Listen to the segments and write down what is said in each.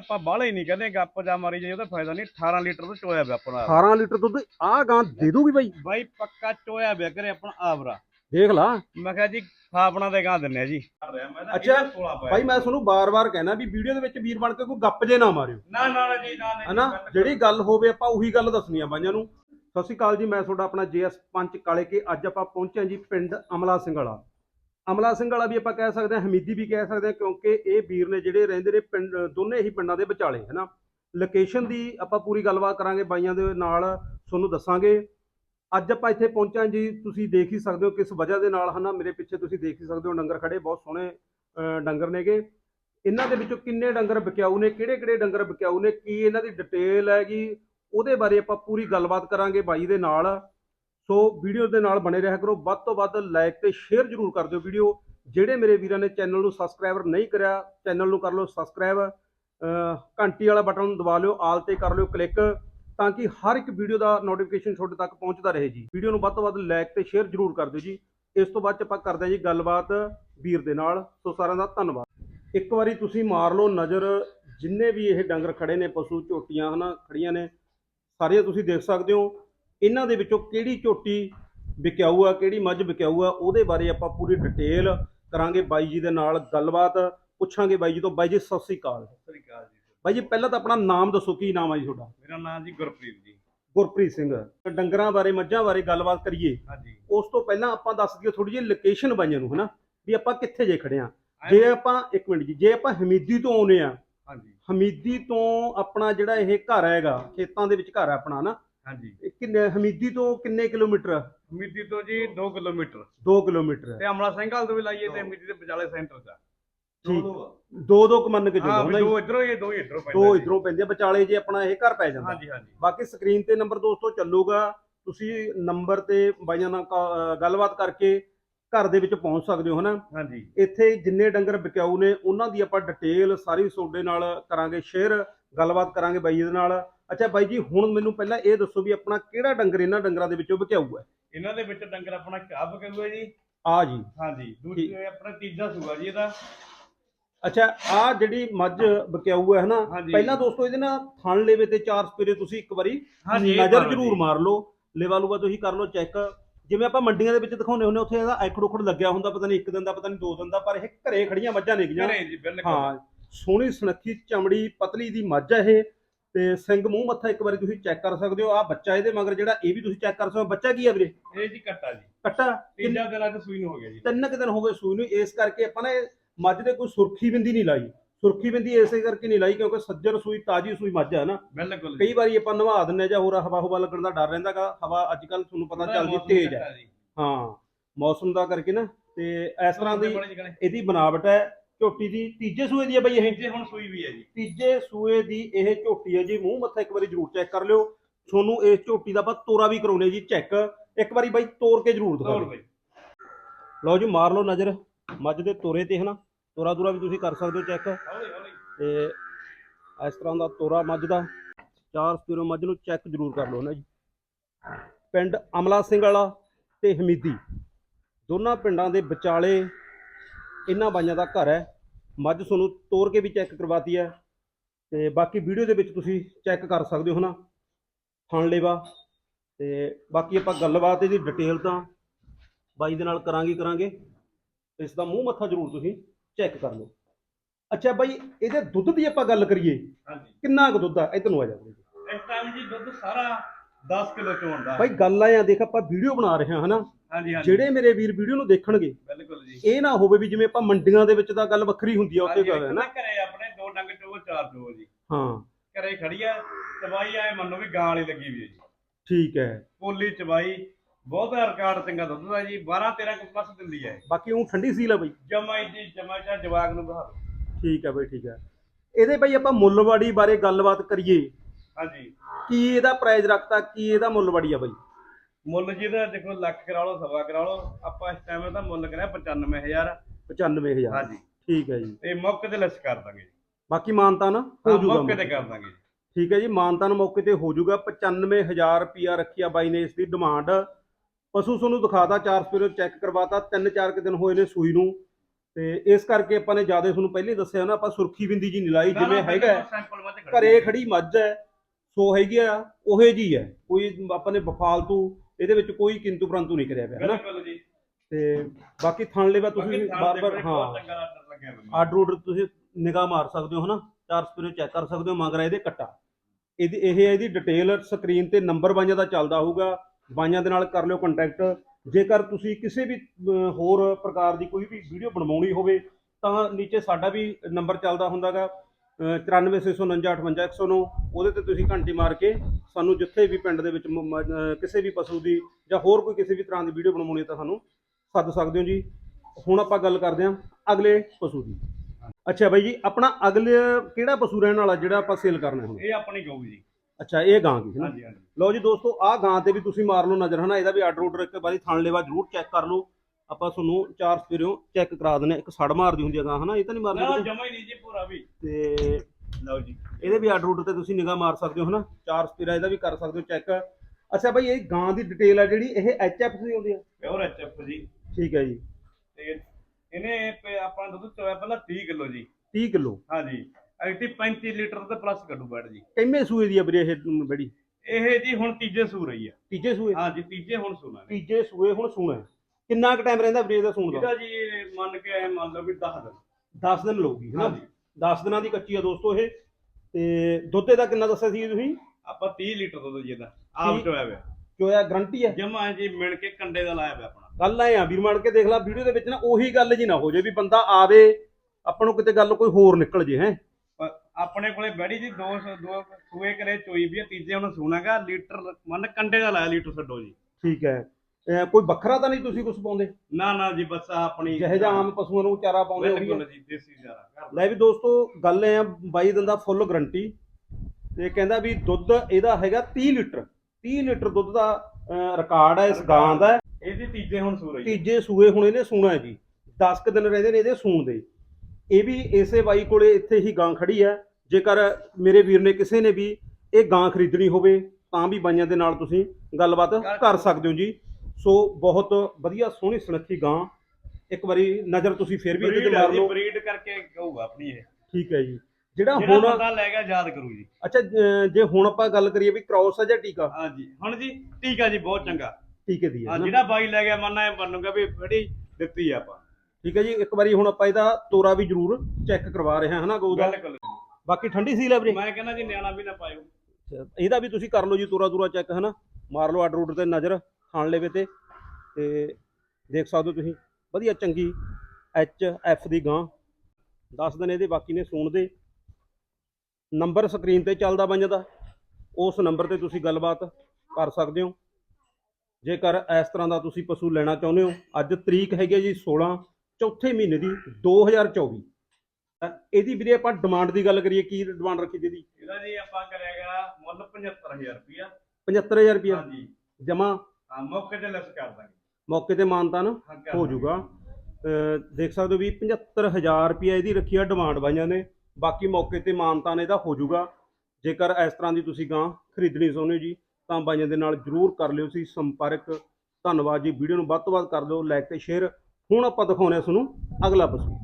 ਆਪਾਂ ਬਾਹਲੇ ਨਹੀਂ ਕਹਿੰਦੇ ਗੱਪ ਜਾ ਮਾਰੀ ਜਾਈ ਉਹਦਾ ਫਾਇਦਾ ਨਹੀਂ। 18 ਲੀਟਰ ਤੋਂ ਚੋਇਆ ਪਿਆ ਆਪਣਾ 18 ਲੀਟਰ ਦੁੱਧ ਆਹ ਗਾਂ ਦੇ ਦੂਗੀ ਬਾਈ। ਬਾਈ ਪੱਕਾ ਚੋਇਆ ਪਿਆ ਕਰੇ ਆਪਣਾ ਆਵਰਾ ਦੇਖ ਲਾ। ਮੈਂ ਕਿਹਾ ਜੀ ਆਪਣਾ ਤੇ ਗਾਂ ਦਿੰਨੇ ਆ ਜੀ। ਅੱਛਾ, ਬਾਈ ਮੈਂ ਤੁਹਾਨੂੰ ਬਾਰ-ਬਾਰ ਕਹਿਣਾ ਵੀ ਵੀਡੀਓ ਦੇ ਵਿੱਚ ਵੀਰ ਬਣ ਕੇ ਕੋਈ ਗੱਪ ਜੇ ਨਾ ਮਾਰਿਓ। ਨਾ ਨਾ ਨਾ ਜੀ ਨਾ ਹਨਾ। ਜਿਹੜੀ ਗੱਲ ਹੋਵੇ ਆਪਾਂ ਉਹੀ ਗੱਲ ਦੱਸਣੀ ਆ ਬਾਈਆਂ ਨੂੰ। ਸਤਿ ਸ਼੍ਰੀ ਅਕਾਲ ਜੀ ਮੈਂ ਤੁਹਾਡਾ ਆਪਣਾ ਜੇਐਸ ਪੰਚ ਕਾਲੇ ਕੇ ਅੱਜ ਆਪਾਂ ਪਹੁੰਚੇ ਹਾਂ ਜੀ ਪਿੰਡ ਅਮਲਾ ਸਿੰਘ ਵਾਲਾ। ਅਮਲਾ ਸਿੰਘ ਵਾਲਾ ਵੀ ਆਪਾਂ ਕਹਿ ਸਕਦੇ ਹਾਂ, ਹਮੀਦੀ ਵੀ ਕਹਿ ਸਕਦੇ ਹਾਂ, ਕਿਉਂਕਿ ਇਹ ਵੀਰ ਨੇ ਜਿਹੜੇ ਰਹਿੰਦੇ ਨੇ ਪਿੰਡ, ਦੋਨੇ ਹੀ ਪਿੰਡਾਂ ਦੇ ਵਿਚਾਲੇ, ਹਨਾ? ਲੋਕੇਸ਼ਨ ਦੀ ਆਪਾਂ ਪੂਰੀ ਗੱਲਬਾਤ ਕਰਾਂਗੇ, ਬਾਈਆਂ ਦੇ ਨਾਲ ਤੁਹਾਨੂੰ ਦੱਸਾਂਗੇ। ਅੱਜ ਆਪਾਂ ਇੱਥੇ ਪਹੁੰਚਾਂ ਜੀ, ਤੁਸੀਂ ਦੇਖ ਹੀ ਸਕਦੇ ਹੋ ਕਿਸ ਵਜ੍ਹਾ ਦੇ ਨਾਲ, ਹਨਾ? ਮੇਰੇ ਪਿੱਛੇ ਤੁਸੀਂ ਦੇਖ ਹੀ ਸਕਦੇ ਹੋ, ਡੰਗਰ ਖੜੇ ਬਹੁਤ ਸੋਹਣੇ ਡੰਗਰ ਨੇਗੇ। ਇਹਨਾਂ ਦੇ ਵਿੱਚੋਂ ਕਿੰਨੇ ਡੰਗਰ ਵਿਕਿਆਊ ਨੇ ਕਿਹੜੇ ਕਿਹੜੇ ਡੰਗਰ ਵਿਕਿਆਊ ਨੇ, ਕੀ ਇਹਨਾਂ ਦੀ ਡਿਟੇਲ ਹੈਗੀ? ਉਹਦੇ ਬਾਰੇ ਆਪਾਂ ਪੂਰੀ ਗੱਲਬਾਤ ਕਰਾਂਗੇ ਬਾਈ ਦੇ ਨਾਲ। ਸੋ ਵੀਡੀਓ ਦੇ ਨਾਲ ਬਣੇ ਰਿਹਾ ਕਰੋ। ਵੱਧ ਤੋਂ ਵੱਧ ਲਾਈਕ ਤੇ ਸ਼ੇਅਰ ਜ਼ਰੂਰ ਕਰ ਦਿਓ ਵੀਡੀਓ। ਜਿਹੜੇ ਮੇਰੇ ਵੀਰਾਂ ਨੇ ਚੈਨਲ ਨੂੰ ਸਬਸਕ੍ਰਾਈਬਰ ਨਹੀਂ ਕਰਿਆ ਚੈਨਲ ਨੂੰ ਕਰ ਲਓ ਸਬਸਕ੍ਰਾਈਬ ਘੰਟੀ ਵਾਲਾ ਬਟਨ ਨੂੰ ਦਬਾ ਲਿਓ, ਆਲ ਤੇ ਕਰ ਲਿਓ ਕਲਿੱਕ ਤਾਂ ਕਿ ਹਰ ਇੱਕ ਵੀਡੀਓ ਦਾ ਨੋਟੀਫਿਕੇਸ਼ਨ ਤੁਹਾਡੇ ਤੱਕ ਪਹੁੰਚਦਾ ਰਹੇ ਜੀ। ਵੀਡੀਓ ਨੂੰ ਵੱਧ ਤੋਂ ਵੱਧ ਲਾਈਕ ਤੇ ਸ਼ੇਅਰ ਜ਼ਰੂਰ ਕਰ ਦਿਓ ਜੀ। ਇਸ ਤੋਂ ਬਾਅਦ 'ਚ ਆਪਾਂ ਕਰਦੇ ਹਾਂ ਜੀ ਗੱਲਬਾਤ ਵੀਰ ਦੇ ਨਾਲ। ਸੋ ਸਾਰਿਆਂ ਦਾ ਧੰਨਵਾਦ। ਇੱਕ ਵਾਰੀ ਤੁਸੀਂ ਮਾਰ ਲਓ ਨਜ਼ਰ। ਜਿੰਨੇ ਵੀ ਇਹ ਡੰਗਰ ਖੜੇ ਨੇ, ਪਸ਼ੂ ਝੋਟੀਆਂ ਹਨਾ, ਖੜੀਆਂ ਨੇ, ਸਾਰੀਆਂ ਤੁਸੀਂ ਦੇਖ ਸਕਦੇ ਹੋ। ਇਹਨਾਂ ਦੇ ਵਿੱਚੋਂ ਕਿਹੜੀ ਝੋਟੀ ਵਿਕਿਆਊ ਆ ਕਿਹੜੀ ਮੱਝ ਵਿਕਿਆਊ ਆ ਉਹਦੇ ਬਾਰੇ ਆਪਾਂ ਪੂਰੀ ਡਿਟੇਲ ਕਰਾਂਗੇ ਬਾਈ ਜੀ ਦੇ ਨਾਲ ਗੱਲਬਾਤ ਪੁੱਛਾਂਗੇ ਬਾਈ ਜੀ ਤੋਂ। ਬਾਈ ਜੀ ਸਤਿ ਸ੍ਰੀ ਅਕਾਲ। ਸਤਿ ਸ੍ਰੀ ਅਕਾਲ ਜੀ। ਬਾਈ ਜੀ ਪਹਿਲਾਂ ਤਾਂ ਆਪਣਾ ਨਾਮ ਦੱਸੋ ਕੀ ਨਾਮ ਆ ਜੀ ਤੁਹਾਡਾ? ਮੇਰਾ ਨਾਮ ਜੀ ਗੁਰਪ੍ਰੀਤ ਜੀ। ਗੁਰਪ੍ਰੀਤ ਸਿੰਘ। ਡੰਗਰਾਂ ਬਾਰੇ ਮੱਝਾਂ ਬਾਰੇ ਗੱਲਬਾਤ ਕਰੀਏ। ਹਾਂਜੀ। ਉਸ ਤੋਂ ਪਹਿਲਾਂ ਆਪਾਂ ਦੱਸ ਦਈਏ ਥੋੜੀ ਜਿਹੀ ਲੋਕੇਸ਼ਨ ਬਾਈਆਂ ਨੂੰ ਹਨਾ? ਵੀ ਆਪਾਂ ਕਿੱਥੇ ਜੇ ਖੜੇ ਆ ਜੇ ਆਪਾਂ ਇੱਕ ਮਿੰਟ ਜੀ ਜੇ ਆਪਾਂ ਹਮੀਦੀ ਤੋਂ ਆਉਨੇ ਆ ਹਾਂਜੀ। ਹਮੀਦੀ ਤੋਂ ਆਪਣਾ ਜਿਹੜਾ ਇਹ ਘਰ ਹੈਗਾ ਖੇਤਾਂ ਦੇ ਵਿੱਚ ਘਰ ਹੈ ਆਪਣਾ ਨਾ ਹਾਂਜੀ। ਇਹ ਕਿੰਨੇ ਹਮੀਦੀ ਤੋਂ ਕਿੰਨੇ ਕਿਲੋਮੀਟਰ? ਮਿੱਟੀ ਤੋਂ ਜੀ 2 ਕਿਲੋਮੀਟਰ। 2 ਕਿਲੋਮੀਟਰ। ਤੇ ਅਮਲਾ ਸਿੰਘਾਲ ਤੋਂ ਵੀ ਲਾਈਏ ਤੇ ਮਿੱਟੀ ਦੇ ਵਿਚਾਲੇ ਸੈਂਟਰ ਆ। ਠੀਕ। ਦੋ ਦੋ ਕੁ ਮੰਨ ਕੇ ਹਾਂ ਚੱਲੋ ਜੀ। ਦੋ ਇਧਰੋਂ ਇਹ ਦੋ ਇਧਰੋਂ ਪੈਂਦਾ ਦੋ। ਇਧਰੋਂ ਪੈਂਦੇ ਵਿਚਾਲੇ ਜੇ ਆਪਣਾ ਇਹ ਘਰ ਪੈ ਜਾਂਦਾ। ਹਾਂਜੀ ਹਾਂਜੀ। ਬਾਕੀ ਸਕਰੀਨ ਤੇ ਨੰਬਰ ਦੋਸਤੋ ਚੱਲੂਗਾ। ਤੁਸੀਂ ਨੰਬਰ ਤੇ ਬਾਈਆਂ ਨਾਲ ਗੱਲਬਾਤ ਕਰਕੇ ਘਰ ਦੇ ਵਿੱਚ ਪਹੁੰਚ ਸਕਦੇ ਹੋ ਹਨਾ? ਹਾਂਜੀ। ਇੱਥੇ ਜਿੰਨੇ ਡੰਗਰ ਵਿਕਾਊ ਨੇ ਉਹਨਾਂ ਦੀ ਆਪਾਂ ਡਿਟੇਲ ਸਾਰੀ ਤੁਹਾਡੇ ਨਾਲ ਕਰਾਂਗੇ ਸ਼ੇਅਰ ਗੱਲਬਾਤ ਕਰਾਂਗੇ ਬਾਈ ਦੇ ਨਾਲ। ਅੱਛਾ ਬਾਈ ਜੀ ਹੁਣ ਮੈਨੂੰ ਪਹਿਲਾਂ ਇਹ ਦੱਸੋ ਵੀ ਆਪਣਾ ਕਿਹੜਾ ਡੰਗਰ ਇਹਨਾਂ ਡੰਗਰਾਂ ਦੇ ਵਿੱਚੋਂ ਹੈ ਇਹਨਾਂ ਦੇ ਵਿੱਚ ਡੰਗਰ ਆਪਣਾ ਕਾਬ ਕਰੂਗਾ ਜੀ? ਆ ਜੀ। ਹਾਂਜੀ ਦੂਜੀ ਆਪਣਾ ਤੀਜਾ ਸੂਆ ਜੀ ਇਹਦਾ। ਅੱਛਾ ਆ ਜਿਹੜੀ ਮੱਝ ਵਿਕਾਊ ਹੈ ਹਨਾ। ਪਹਿਲਾਂ ਦੋਸਤੋ ਇਹਦੇ ਨਾਲ ਥਣ ਲੇਵੇ ਤੇ ਚਾਰ ਸਪੇਰੇ ਤੁਸੀਂ ਇੱਕ ਵਾਰੀ ਨਜ਼ਰ ਜ਼ਰੂਰ। ਮਾਰ ਲਓ। ਲੇਵਾ ਲੂਵਾ ਤੁਸੀਂ ਕਰ ਲਓ ਚੈੱਕ। ਜਿਵੇਂ ਆਪਾਂ ਮੰਡੀਆਂ ਦੇ ਵਿੱਚ ਦਿਖਾਉਂਦੇ ਹੁੰਦੇ ਉੱਥੇ ਇਹਦਾ ਐਖੜ ਉਖੜ ਲੱਗਿਆ ਹੁੰਦਾ ਪਤਾ ਨਹੀਂ ਇੱਕ ਦਿਨ ਦਾ ਪਤਾ ਨਹੀਂ ਦੋ ਦਿਨ ਦਾ ਪਰ ਇਹ ਘਰੇ ਖੜੀਆਂ ਮੱਝਾਂ ਨੇ ਗੀਆਂ ਘਰੇ ਜੀ ਬਿਲਕੁਲ। ਹਾਂ ਸੋਹਣੀ ਸੁਨੱਖੀ ਚਮੜੀ ਪਤਲੀ ਦੀ ਮੱਝ ਹੈ ਇਹ। ਤੇ ਸਿੰਘ ਮੂੰਹ ਮੱਥਾ ਇੱਕ ਵਾਰੀ ਤੁਸੀਂ ਚੈੱਕ ਕਰ ਸਕਦੇ ਹੋ। ਆ ਬੱਚਾ ਇਹਦੇ ਮਗਰ ਜਿਹੜਾ ਇਹ ਵੀ ਤੁਸੀਂ ਚੈੱਕ ਕਰ ਸਕਦੇ ਹੋ। ਬੱਚਾ ਕੀ ਹੈ ਵੀਰੇ? ਇਹ ਜੀ ਕੱਟਾ ਜੀ। ਕੱਟਾ? ਤੀਜਾ ਦਿਨ ਅੱਜ ਸੂਈ ਨੂੰ ਹੋ ਗਿਆ ਜੀ। ਤਿੰਨ ਕੁ ਦਿਨ ਹੋ ਗਏ ਸੂਈ ਨੂੰ। ਇਸ ਕਰਕੇ ਆਪਾਂ ਨੇ ਮੱਝ ਦੇ ਕੋਈ ਸੁਰਖੀ ਬਿੰਦੀ ਨਹੀਂ ਲਾਈ। ਸੁਰਖੀ ਬਿੰਦੀ ਇਸੇ ਕਰਕੇ ਨਹੀਂ ਲਾਈ ਕਿਉਂਕਿ ਸੱਜਰ ਸੂਈ ਤਾਜੀ ਸੂਈ ਮੱਝ ਹੈ ਨਾ। ਬਿਲਕੁਲ ਕਈ ਵਾਰੀ ਆਪਾਂ ਨਵਾ ਦਿੰਨੇ ਜਾਂ ਹੋਰ ਹਵਾ ਹਵਾ ਲੱਗਣ ਦਾ ਡਰ ਰਹਿੰਦਾਗਾ ਹਵਾ ਅੱਜ ਕੱਲ ਤੁਹਾਨੂੰ ਪਤਾ ਚੱਲਦੀ ਤੇਜ਼ ਹੈ। ਹਾਂ ਮੌਸਮ ਦਾ ਕਰਕੇ ਨਾ। ਤੇ ਇਸ ਤਰ੍ਹਾਂ ਦੀ ਇਹਦੀ ਬਣਾਵਟ ਹੈ। ਝੋਟੀ ਦੀ ਤੀਜੇ ਸੂਏ ਦੀ ਹੈ ਬਈ ਇਹ। ਜੇ ਹੁਣ ਸੂਈ ਵੀ ਹੈ ਜੀ। ਤੀਜੇ ਸੂਏ ਦੀ ਇਹ ਝੋਟੀ ਹੈ ਜੀ। ਮੂੰਹ ਮੱਥਾ ਇੱਕ ਵਾਰੀ ਜ਼ਰੂਰ ਚੈੱਕ ਕਰ ਲਿਓ। ਤੁਹਾਨੂੰ ਇਸ ਝੋਟੀ ਦਾ ਆਪਾਂ ਤੋਰਾ ਵੀ ਕਰਾਉਨੇ ਜੀ ਚੈੱਕ ਇੱਕ ਵਾਰੀ ਬਾਈ ਤੋੜ ਕੇ ਜ਼ਰੂਰ ਦਿਖਾ ਤੋੜ ਦਿਓ। ਬਈ। ਲਓ ਜੀ ਮਾਰ ਲਓ ਨਜ਼ਰ। ਮੱਝ ਦੇ ਤੋਰੇ ਤੇ ਹਨਾ ਤੋਰਾ ਦੂਰਾ ਵੀ ਤੁਸੀਂ ਕਰ ਸਕਦੇ ਹੋ ਚੈੱਕ ਹੌਲੀ ਹੌਲੀ। ਤੇ ਇਸ ਤਰ੍ਹਾਂ ਦਾ ਤੋਰਾ ਮੱਝ ਦਾ। ਚਾਰ ਸਪੀਰੋ ਮੱਝ ਨੂੰ ਚੈੱਕ ਜ਼ਰੂਰ ਕਰ ਲਓ ਨਾ ਜੀ। ਪਿੰਡ ਅਮਲਾ ਸਿੰਘ ਵਾਲਾ ਤੇ ਹਮੀਦੀ। ਦੋਨਾਂ ਪਿੰਡਾਂ ਦੇ ਵਿਚਾਲੇ ਇਹਨਾਂ ਬਾਈਆਂ ਦਾ ਘਰ ਹੈ। ਮੱਝ ਤੁਹਾਨੂੰ ਤੋੜ ਕੇ ਵੀ ਚੈੱਕ ਕਰਵਾਤੀ ਹੈ। ਤੇ ਬਾਕੀ ਵੀਡੀਓ ਦੇ ਵਿੱਚ ਤੁਸੀਂ ਚੈੱਕ ਕਰ ਸਕਦੇ ਹੋ ਹਨਾ ਥਣ ਲੇਵਾ। ਤੇ ਬਾਕੀ ਆਪਾਂ ਗੱਲਬਾਤ ਇਹਦੀ ਡਿਟੇਲ ਤਾਂ ਬਾਈ ਦੇ ਨਾਲ ਕਰਾਂਗੇ ਕਰਾਂਗੇ। ਇਸ ਦਾ ਮੂੰਹ ਮੱਥਾ ਜ਼ਰੂਰ ਤੁਸੀਂ ਚੈੱਕ ਕਰ ਲਓ। ਅੱਛਾ ਬਾਈ ਇਹਦੇ ਦੁੱਧ ਦੀ ਆਪਾਂ ਗੱਲ ਕਰੀਏ। ਹਾਂਜੀ। ਕਿੰਨਾ ਕੁ ਦੁੱਧ ਆ? ਇਧਰ ਨੂੰ ਆ ਜਾਓ ਇਸ ਟਾਈਮ ਜੀ ਦੁੱਧ ਸਾਰਾ 10 ਕਿਲੋ ਚੋਣ ਦਾ ਬਾਈ ਗੱਲ ਆ ਦੇਖ ਆਪਾਂ ਵੀਡੀਓ ਬਣਾ ਰਹੇ ਹਾਂ ਹਨਾ? ਹਾਂਜੀ ਹਾਂਜੀ। ਜਿਹੜੇ ਮੇਰੇ ਵੀਰ ਵੀਡੀਓ ਨੂੰ ਦੇਖਣਗੇ ਬਿਲਕੁਲ ਜੀ। ਇਹ ਨਾ ਹੋਵੇ ਵੀ ਜਿਵੇਂ ਆਪਾਂ ਮੰਡੀਆਂ ਦੇ ਵਿੱਚ ਤਾਂ ਗੱਲ ਵੱਖਰੀ ਹੁੰਦੀ ਆ ਉੱਥੇ ਗੱਲ ਹੈ ਨਾ। ਘਰੇ ਆਪਣੇ ਦੋ ਡੰਗ ਚੋਲ ਚਾਰ ਚੋਲ ਜੀ। ਹਾਂ। ਘਰੇ ਖੜੀ ਆ ਚਵਾਈ ਆਏ ਮੰਨੋ ਵੀ ਗਾਂ ਵਾਲੀ ਲੱਗੀ ਵੀ ਹੈ ਜੀ। ਠੀਕ ਹੈ। ਪੋਲੀ ਚਵਾਈ ਬਹੁਤ ਰਿਕਾਰਡ ਚੰਗਾ ਦੁੱਧ ਦਾ ਜੀ 12 13 ਕੁ ਪਲੱਸ ਦਿੰਦੀ ਹੈ ਬਾਕੀ ਉਹ ਠੰਡੀ ਸੀਲ ਆ ਬਾਈ। ਜਮਾਈ ਜੀ ਜਮਾ ਚਾ ਜਵਾਗ ਨੂੰ ਬਹਾ ਦਿਓ। ਠੀਕ ਹੈ ਬਾਈ ਠੀਕ ਹੈ। ਇਹਦੇ ਬਾਈ ਆਪਾਂ ਮੁੱਲਵਾੜੀ ਬਾਰੇ ਗੱਲਬਾਤ ਕਰੀਏ। ਹਾਂਜੀ। ਕੀ ਇਹਦਾ ਪ੍ਰਾਈਸ ਰੱਖਤਾ? ਕੀ ਇਹਦਾ ਮੁੱਲਵਾੜੀ ਆ ਬਾਈ? ਮੁੱਲ ਜੀ ਦਾ ਦੇਖੋ ਲੱਖ ਕਰਾ ਲਓ ਸਵਾ ਕਰਾ ਲਓ। ਆਪਾਂ ਇਸ ਟਾਈਮ ਇਹਦਾ ਮੁੱਲ ਕਰਿਆ 95000 95000 ਹਾਂਜੀ। ਠੀਕ ਹੈ ਜੀ। ਤੇ ਮੌਕੇ ਤੇ ਲੈਸ ਕਰ ਦਾਂਗੇ ਬਾਕੀ ਮਾਨਤਾ ਨਾ ਹੋ ਜਾਊਗਾ ਮੌਕੇ ਤੇ ਕਰ ਦਾਂਗੇ। ਠੀਕ ਹੈ ਜੀ ਮਾਨਤਾਨ ਮੌਕੇ ਤੇ ਹੋ ਜਾਊਗਾ 95000 ਰੁਪਿਆ ਰੱਖਿਆ ਬਾਈ ਨੇ ਇਸ ਦੀ ਡਿਮਾਂਡ ਪਸ਼ੂ ਤੁਹਾਨੂੰ ਦਿਖਾਤਾ ਚਾਰ ਸਪੇਰੋ ਚੈੱਕ ਕਰਵਾਤਾ ਤਿੰਨ ਚਾਰ ਕੁ ਦਿਨ ਹੋਏ ਨੇ ਸੂਈ ਨੂੰ। ਤੇ ਇਸ ਕਰਕੇ ਆਪਾਂ ਨੇ ਜ਼ਿਆਦਾ ਤੁਹਾਨੂੰ ਪਹਿਲੇ ਦੱਸਿਆ ਨਾ ਆਪਾਂ ਸੁਰਖੀ ਬਿੰਦੀ ਜੀ ਨਹੀਂ ਲਾਈ ਜਿਵੇਂ ਹੈਗਾ। ਘਰੇ ਖੜੀ ਮੱਝ ਹੈ। ਸੋ ਹੈਗੀ ਆ ਉਹੇ ਜੀ ਹੈ ਕੋਈ ਆਪਾਂ ਨੇ ਬਫਾਲਤੂ ਇਹਦੇ ਵਿੱਚ ਕੋਈ ਕਿੰਤੂ ਪਰੰਤੂ ਨਹੀਂ ਕਰਿਆ ਪਿਆ ਹਨਾ? ਬਿਲਕੁਲ ਜੀ। ਤੇ ਬਾਕੀ ਥਣ ਲੈਵਾ ਤੁਸੀਂ ਬਾਰ-ਬਾਰ ਹਾਂ। ਆਰਡਰ ਆਰਡਰ ਤੁਸੀਂ ਨਿਗਾਹ ਮਾਰ ਸਕਦੇ ਹੋ ਹਨਾ? ਚਾਰ ਸਪੀਰੋ ਚੈੱਕ ਕਰ ਸਕਦੇ ਹੋ ਮਗਰ ਇਹਦੇ ਕੱਟਾ। ਇਹਦੀ ਇਹ ਹੈ ਇਹਦੀ ਡਿਟੇਲ ਸਕਰੀਨ ਤੇ ਨੰਬਰ ਬਾਈਆਂ ਦਾ ਚੱਲਦਾ ਹੋਊਗਾ। ਬਾਈਆਂ ਦੇ ਨਾਲ ਕਰ ਲਿਓ ਕੰਟੈਕਟ ਜੇਕਰ ਤੁਸੀਂ ਕਿਸੇ ਵੀ ਹੋਰ ਪ੍ਰਕਾਰ ਦੀ ਕੋਈ ਵੀ ਵੀਡੀਓ ਬਣਵਾਉਣੀ ਹੋਵੇ ਤਾਂ ਨੀਚੇ ਸਾਡਾ ਵੀ ਨੰਬਰ ਚੱਲਦਾ ਹੁੰਦਾਗਾ। 9469585109 ਉਹਦੇ ਤੇ ਤੁਸੀਂ ਘੰਟੀ ਮਾਰ ਕੇ ਸਾਨੂੰ ਜਿੱਥੇ ਵੀ ਪਿੰਡ ਦੇ ਵਿੱਚ ਕਿਸੇ ਵੀ ਪਸ਼ੂ ਦੀ ਜਾਂ ਹੋਰ ਕੋਈ ਕਿਸੇ ਵੀ ਤਰ੍ਹਾਂ ਦੀ ਵੀਡੀਓ ਬਣਵਾਉਣੀ ਹੈ ਤਾਂ ਸਾਨੂੰ ਸੱਦ ਸਕਦੇ ਹੋ ਜੀ। ਹੁਣ ਆਪਾਂ ਗੱਲ ਕਰਦੇ ਹਾਂ ਅਗਲੇ ਪਸ਼ੂ ਦੀ। ਅੱਛਾ ਬਾਈ ਜੀ ਆਪਣਾ ਅਗਲੇ ਕਿਹੜਾ ਪਸ਼ੂ ਰਹਿਣ ਵਾਲਾ ਜਿਹੜਾ ਆਪਾਂ ਸੇਲ ਕਰਨਾ ਹੁਣ? ਇਹ ਆਪਣੀ ਗਊ ਜੀ। ਅੱਛਾ ਇਹ ਗਾਂ ਦੀ ਹੈ ਨਾ? ਹਾਂਜੀ ਹਾਂਜੀ। ਲਓ ਜੀ ਦੋਸਤੋ ਆਹ ਗਾਂ ਤੇ ਵੀ ਤੁਸੀਂ ਮਾਰ ਲਓ ਨਜ਼ਰ ਹਨਾ ਇਹਦਾ ਵੀ ਆਰਡਰ ਆਰਡਰ ਇੱਕ ਵਾਰੀ ਥਣ ਲੈਵਾ ਜਰੂਰ ਚੈੱਕ ਕਰ ਲਓ। ਆਪਾਂ ਤੁਹਾਨੂੰ ਚਾਰ ਸਪੀਰਿਓ ਚੈੱਕ ਕਰਾ ਹਾਂ। ਇੱਕ ਸੜ ਮਾਰਦੀ ਹੁੰਦੀ ਆ ਗਾਂ ਹਨਾ? ਇਹ ਤਾਂ ਨਹੀਂ ਨਾ ਮਾਰਦੀ ਜਮਾ ਹੀ ਨਹੀਂ ਜੀ ਪੂਰਾ ਵੀ। ਤੇ ਲਓ ਜੀ। ਇਹਦੇ ਵੀ ਆਰਡਰ ਆਰਡਰ ਤੇ ਤੁਸੀਂ ਨਿਗਾਹ ਮਾਰ ਸਕਦੇ ਹੋ ਹਨਾ? ਚਾਰ ਸਪੀਰਾ ਇਹਦਾ ਵੀ ਕਰ ਸਕਦੇ ਹੋ ਚੈੱਕ ਅੱਛਾ ਬਾਈ ਇਹ ਗਾਂ ਦੀ ਡਿਟੇਲ ਆ ਜਿਹੜੀ ਇਹ ਐਚਐਫ ਦੀ ਹੁੰਦੀ ਆ? ਪਿਓਰ ਐਚਐਫ ਜੀ। ਠੀਕ ਹੈ ਜੀ। ਤੇ ਇਹਨੇ ਪ- ਆਪਣਾ ਦੁੱਧ ਚੋਇਆ ਪਹਿਲਾਂ 30 ਕਿਲੋ ਜੀ। 30 ਕਿਲੋ? ਹਾਂਜੀ ਐਕਟੀ 35 ਲੀਟਰ ਤੇ ਪਲੱਸ ਕੱਢੂ ਬੈਡ ਜੀ। ਕਿੰਨੇ ਸੂਏ ਦੀ ਆ ਵੀਰੇ ਇਹ ਬੜੀ? ਇਹ ਜੀ ਹੁਣ ਤੀਜੇ ਸੂ ਰਹੀ ਆ। ਤੀਜੇ ਸੂਏ ਹਾਂਜੀ ਤੀਜੇ ਹੁਣ ਸੁਣਾ ਨੇ। ਤੀਜੇ ਸੂਏ ਹੁਣ ਸੂਣਾ ਹੈ। ਕਿੰਨਾ ਕੁ ਟਾਈਮ ਰਹਿੰਦਾ ਵੀਰੇ ਇਹਦਾ ਸੂਣ ਦਾ? ਇਹਦਾ ਜੀ ਮੰਨ ਕੇ ਐ ਮੰਨ ਲਓ ਵੀ 10 ਦਿਨ। 10 ਦਿਨ ਲਊਗੀ ਹਨਾ? ਹਾਂਜੀ। 10 ਦਿਨਾਂ ਦੀ ਕੱਚੀ ਆ ਦੋਸਤੋ ਇਹ। ਤੇ ਦੁੱਧ ਦਾ ਕਿੰਨਾ ਦੱਸਿਆ ਸੀ ਤੁਸੀਂ? ਆਪਾਂ 30 ਲੀਟਰ ਦੁੱਧ ਜੀ ਇਹਦਾ। ਆਪ? ਚੋਇਆ ਹੋਇਆ। ਚੋਇਆ ਗਰੰਟੀ ਹੈ ਜਮਾ ਜੀ ਮਿਣ ਕੇ ਕੰਡੇ ਦਾ ਲਾਇਆ ਹੋਇਆ ਆਪਣਾ। ਗੱਲ ਐ ਆ ਵੀਰ ਮਾਰ ਕੇ ਦੇਖ ਲੈ ਵੀਡੀਓ ਦੇ ਵਿੱਚ ਨਾ ਉਹੀ ਗੱਲ ਜੀ ਨਾ ਹੋ ਜੇ ਵੀ ਬੰਦਾ ਆਵੇ ਆਪਾਂ ਨੂੰ ਕਿਤੇ ਗੱਲ ਕੋਈ ਹੋਰ ਨਿਕਲ ਜੇ ਹੈ? ਪਰ ਆਪਣੇ ਕੋਲੇ ਬੈੜੀ ਜੀ ਦੋ ਸ- ਦੋ ਸੂਏ ਕਰੇ ਚੋਈ ਵੀ ਆ, ਤੀਜੇ ਹੁਣ ਸੂਣਾਗਾ ਲੀਟਰ ਮੰਨ ਕੰਡੇ ਦਾ ਲਾਇਆ ਲੀਟਰ ਛੱਡੋ ਜੀ। ਠੀਕ ਹੈ। ਅਹ ਕੋਈ ਵੱਖਰਾ ਤਾਂ ਨਹੀਂ ਤੁਸੀਂ ਕੁਝ ਪਾਉਂਦੇ ਨਾ ਨਾ ਜੀ ਬਸ ਆਹ ਆਪਣੀ ਜਿਹੇ ਜਿਹਾ ਆਮ ਪਸ਼ੂਆਂ ਨੂੰ ਚਾਰਾ ਪਾਉਂਦੇ ਉਹੀ ਬਿਲਕੁਲ। ਜੀ ਦੇਸੀ ਘਰ ਦਾ। ਲੈ ਵੀ ਦੋਸਤੋ ਗੱਲ ਐ ਆ ਬਾਈ ਦਿੰਦਾ ਫੁੱਲ ਗਰੰਟੀ ਤੇ ਕਹਿੰਦਾ ਵੀ ਦੁੱਧ ਇਹਦਾ ਹੈਗਾ 30 ਲੀਟਰ 30 ਲੀਟਰ ਦੁੱਧ ਦਾ ਅਹ ਰਿਕਾਰਡ ਹੈ ਇਸ ਗਾਂ ਦਾ ਇਹਦੀ ਤੀਜੇ ਹੁਣ ਸੂ ਰਹੀ ਹੈ। ਤੀਜੇ ਸੂਏ ਹੁਣ ਇਹਨੇ ਸੂਣਾ ਹੈ ਜੀ 10 ਕੁ ਦਿਨ ਰਹਿੰਦੇ ਨੇ ਇਹਦੇ ਸੂਣ ਦੇ ਇਹ ਵੀ ਇਸੇ ਬਾਈ ਕੋਲੇ ਇੱਥੇ ਹੀ ਗਾਂ ਖੜੀ ਹੈ ਜੇਕਰ ਮੇਰੇ ਵੀਰ ਨੇ ਕਿਸੇ ਨੇ ਵੀ ਇਹ ਗਾਂ ਖਰੀਦਣੀ ਹੋਵੇ ਤਾਂ ਵੀ ਬਾਈਆਂ ਦੇ ਨਾਲ ਤੁਸੀਂ ਗੱਲਬਾਤ ਕਰ ਸਕਦੇ ਹੋ ਜੀ ਸੋ ਬਹੁਤ ਵਧੀਆ ਸੋਹਣੀ ਸੁਨੱਖੀ ਗਾਂ। ਇੱਕ ਵਾਰੀ ਨਜ਼ਰ ਤੁਸੀਂ ਫਿਰ ਵੀ ਇਹਦੇ ਤੇ ਮਾਰ ਲਓ। ਬਰੀਡ ਕਰਕੇ ਕਹੂਗਾ ਆਪਣੀ ਇਹ। ਠੀਕ ਹੈ ਜੀ। ਜਿਹੜਾ ਹੁਣ ਬੰਦਾ ਲੈ ਗਿਆ ਯਾਦ ਕਰੂ ਜੀ। ਅੱਛਾ ਜੇ ਹੁਣ ਆਪਾਂ ਗੱਲ ਕਰੀਏ ਵੀ ਕ੍ਰਾਸ ਹੈ ਜਾਂ ਟੀਕਾ? ਹਾਂਜੀ। ਹੁਣ ਜੀ ਆ ਜੀ ਬਹੁਤ ਚੰਗਾ। ਟੀਕੇ ਦੀ ਹੈ ਹਾਂ? ਜਿਹੜਾ ਬਾਈ ਲੈ ਗਿਆ ਮੰਨਣਾ ਇਹ ਮੰਨੂਗਾ ਵੀ ਬੜੀ ਦਿੱਤੀ ਆ ਆਪਾਂ। ਠੀਕ ਹੈ ਜੀ। ਇੱਕ ਵਾਰੀ ਹੁਣ ਆਪਾਂ ਇਹਦਾ ਤੋਰਾ ਵੀ ਜ਼ਰੂਰ ਚੈੱਕ ਕਰਵਾ ਰਹੇ ਹਾਂ ਹਨਾ ਗਊ ਦਾ? ਬਿਲਕੁਲ। ਬਾਕੀ ਠੰਡੀ ਸੀ ਲੈ ਵੀਰੇ? ਮੈਂ ਕਹਿੰਦਾ ਜੀ ਨਿਆਣਾ ਵੀ ਨਾ ਪਾਇਓ। ਇਹਦਾ ਵੀ ਤੁਸੀਂ ਕਰ ਲਓ ਜੀ ਤੋਰਾ ਤੋਰਾ ਚੈੱਕ ਹਨਾ? ਮਾਰ ਲਓ ਆਰਡਰ ਆਰਡਰ ਤੇ ਨਜ਼ਰ। ਖਾਣ ਲੈਵੇ ਤੇ ਤੇ ਦੇਖ ਸਕਦੇ ਹੋ ਤੁਸੀਂ ਵਧੀਆ ਚੰਗੀ ਐਚ ਐਫ ਦੀ ਗਾਂ। ਦੱਸ ਦਿਨ ਇਹਦੇ ਬਾਕੀ ਨੇ ਸੁਣ ਦੇ। ਨੰਬਰ ਸਕਰੀਨ ਤੇ ਚੱਲਦਾ ਬੰਜ ਦਾ ਉਸ ਨੰਬਰ ਤੇ ਤੁਸੀਂ ਗੱਲਬਾਤ ਕਰ ਸਕਦੇ ਹੋ। ਜੇਕਰ ਇਸ ਤਰ੍ਹਾਂ ਦਾ ਤੁਸੀਂ ਪਸ਼ੂ ਲੈਣਾ ਚਾਹੁੰਦੇ ਹੋ ਅੱਜ ਤਰੀਕ ਹੈਗੀ ਹੈ ਜੀ 16 ਚੌਥੇ ਮਹੀਨੇ ਦੀ 2024 ਤਾਂ ਇਹਦੀ ਵੀਰੇ ਆਪਾਂ ਡਿਮਾਂਡ ਦੀ ਗੱਲ ਕਰੀਏ ਕੀ ਡਿਮਾਂਡ ਰੱਖੀ ਦੀ ਇਹਦੀ? ਜੀ ਆਪਾਂ ਕਰਿਆਗਾ ਮੁੱਲ 75000 ਰੁਪਇਆ 75000 ਰੁਪਏ ਹਾਂਜੀ। ਜਮਾ ਹਾਂ ਮੌਕੇ ਤੇ ਲੈਸ ਕਰ ਦਾਂਗੇ। ਮੌਕੇ ਤੇ ਮਾਨਤਾਨ ਹਾਂ, ਕਰ ਹੋ। ਜਾਊਗਾ। ਅਹ ਦੇਖ ਸਕਦੇ ਹੋ ਵੀ 75000 ਰੁਪਏ ਇਹਦੀ ਰੱਖੀ ਆ ਡਿਮਾਂਡ ਬਾਈਆਂ ਨੇ। ਬਾਕੀ ਮੌਕੇ ਤੇ ਮਾਨਤਾਨ ਇਹਦਾ ਹੋ ਜਾਊਗਾ। ਜੇਕਰ ਇਸ ਤਰ੍ਹਾਂ ਦੀ ਤੁਸੀਂ ਗਾਂ ਖਰੀਦਣੀ ਚਾਹੁੰਦੇ ਹੋ ਜੀ ਤਾਂ ਬਾਈਆਂ ਦੇ ਨਾਲ ਜਰੂਰ ਕਰ ਲਿਓ ਸੀ ਸੰਪਰਕ। ਧੰਨਵਾਦ ਜੀ। ਵੀਡੀਓ ਨੂੰ ਵੱਧ ਤੋਂ ਵੱਧ ਕਰ ਦਿਓ ਲਾਈਕ ਤੇ ਸ਼ੇਅਰ। ਹੁਣ ਆਪਾਂ ਦਿਖਾਉਂਦੇ ਹਾਂ ਤੁਹਾਨੂੰ ਅਗਲਾ ਪਸ਼ੂ।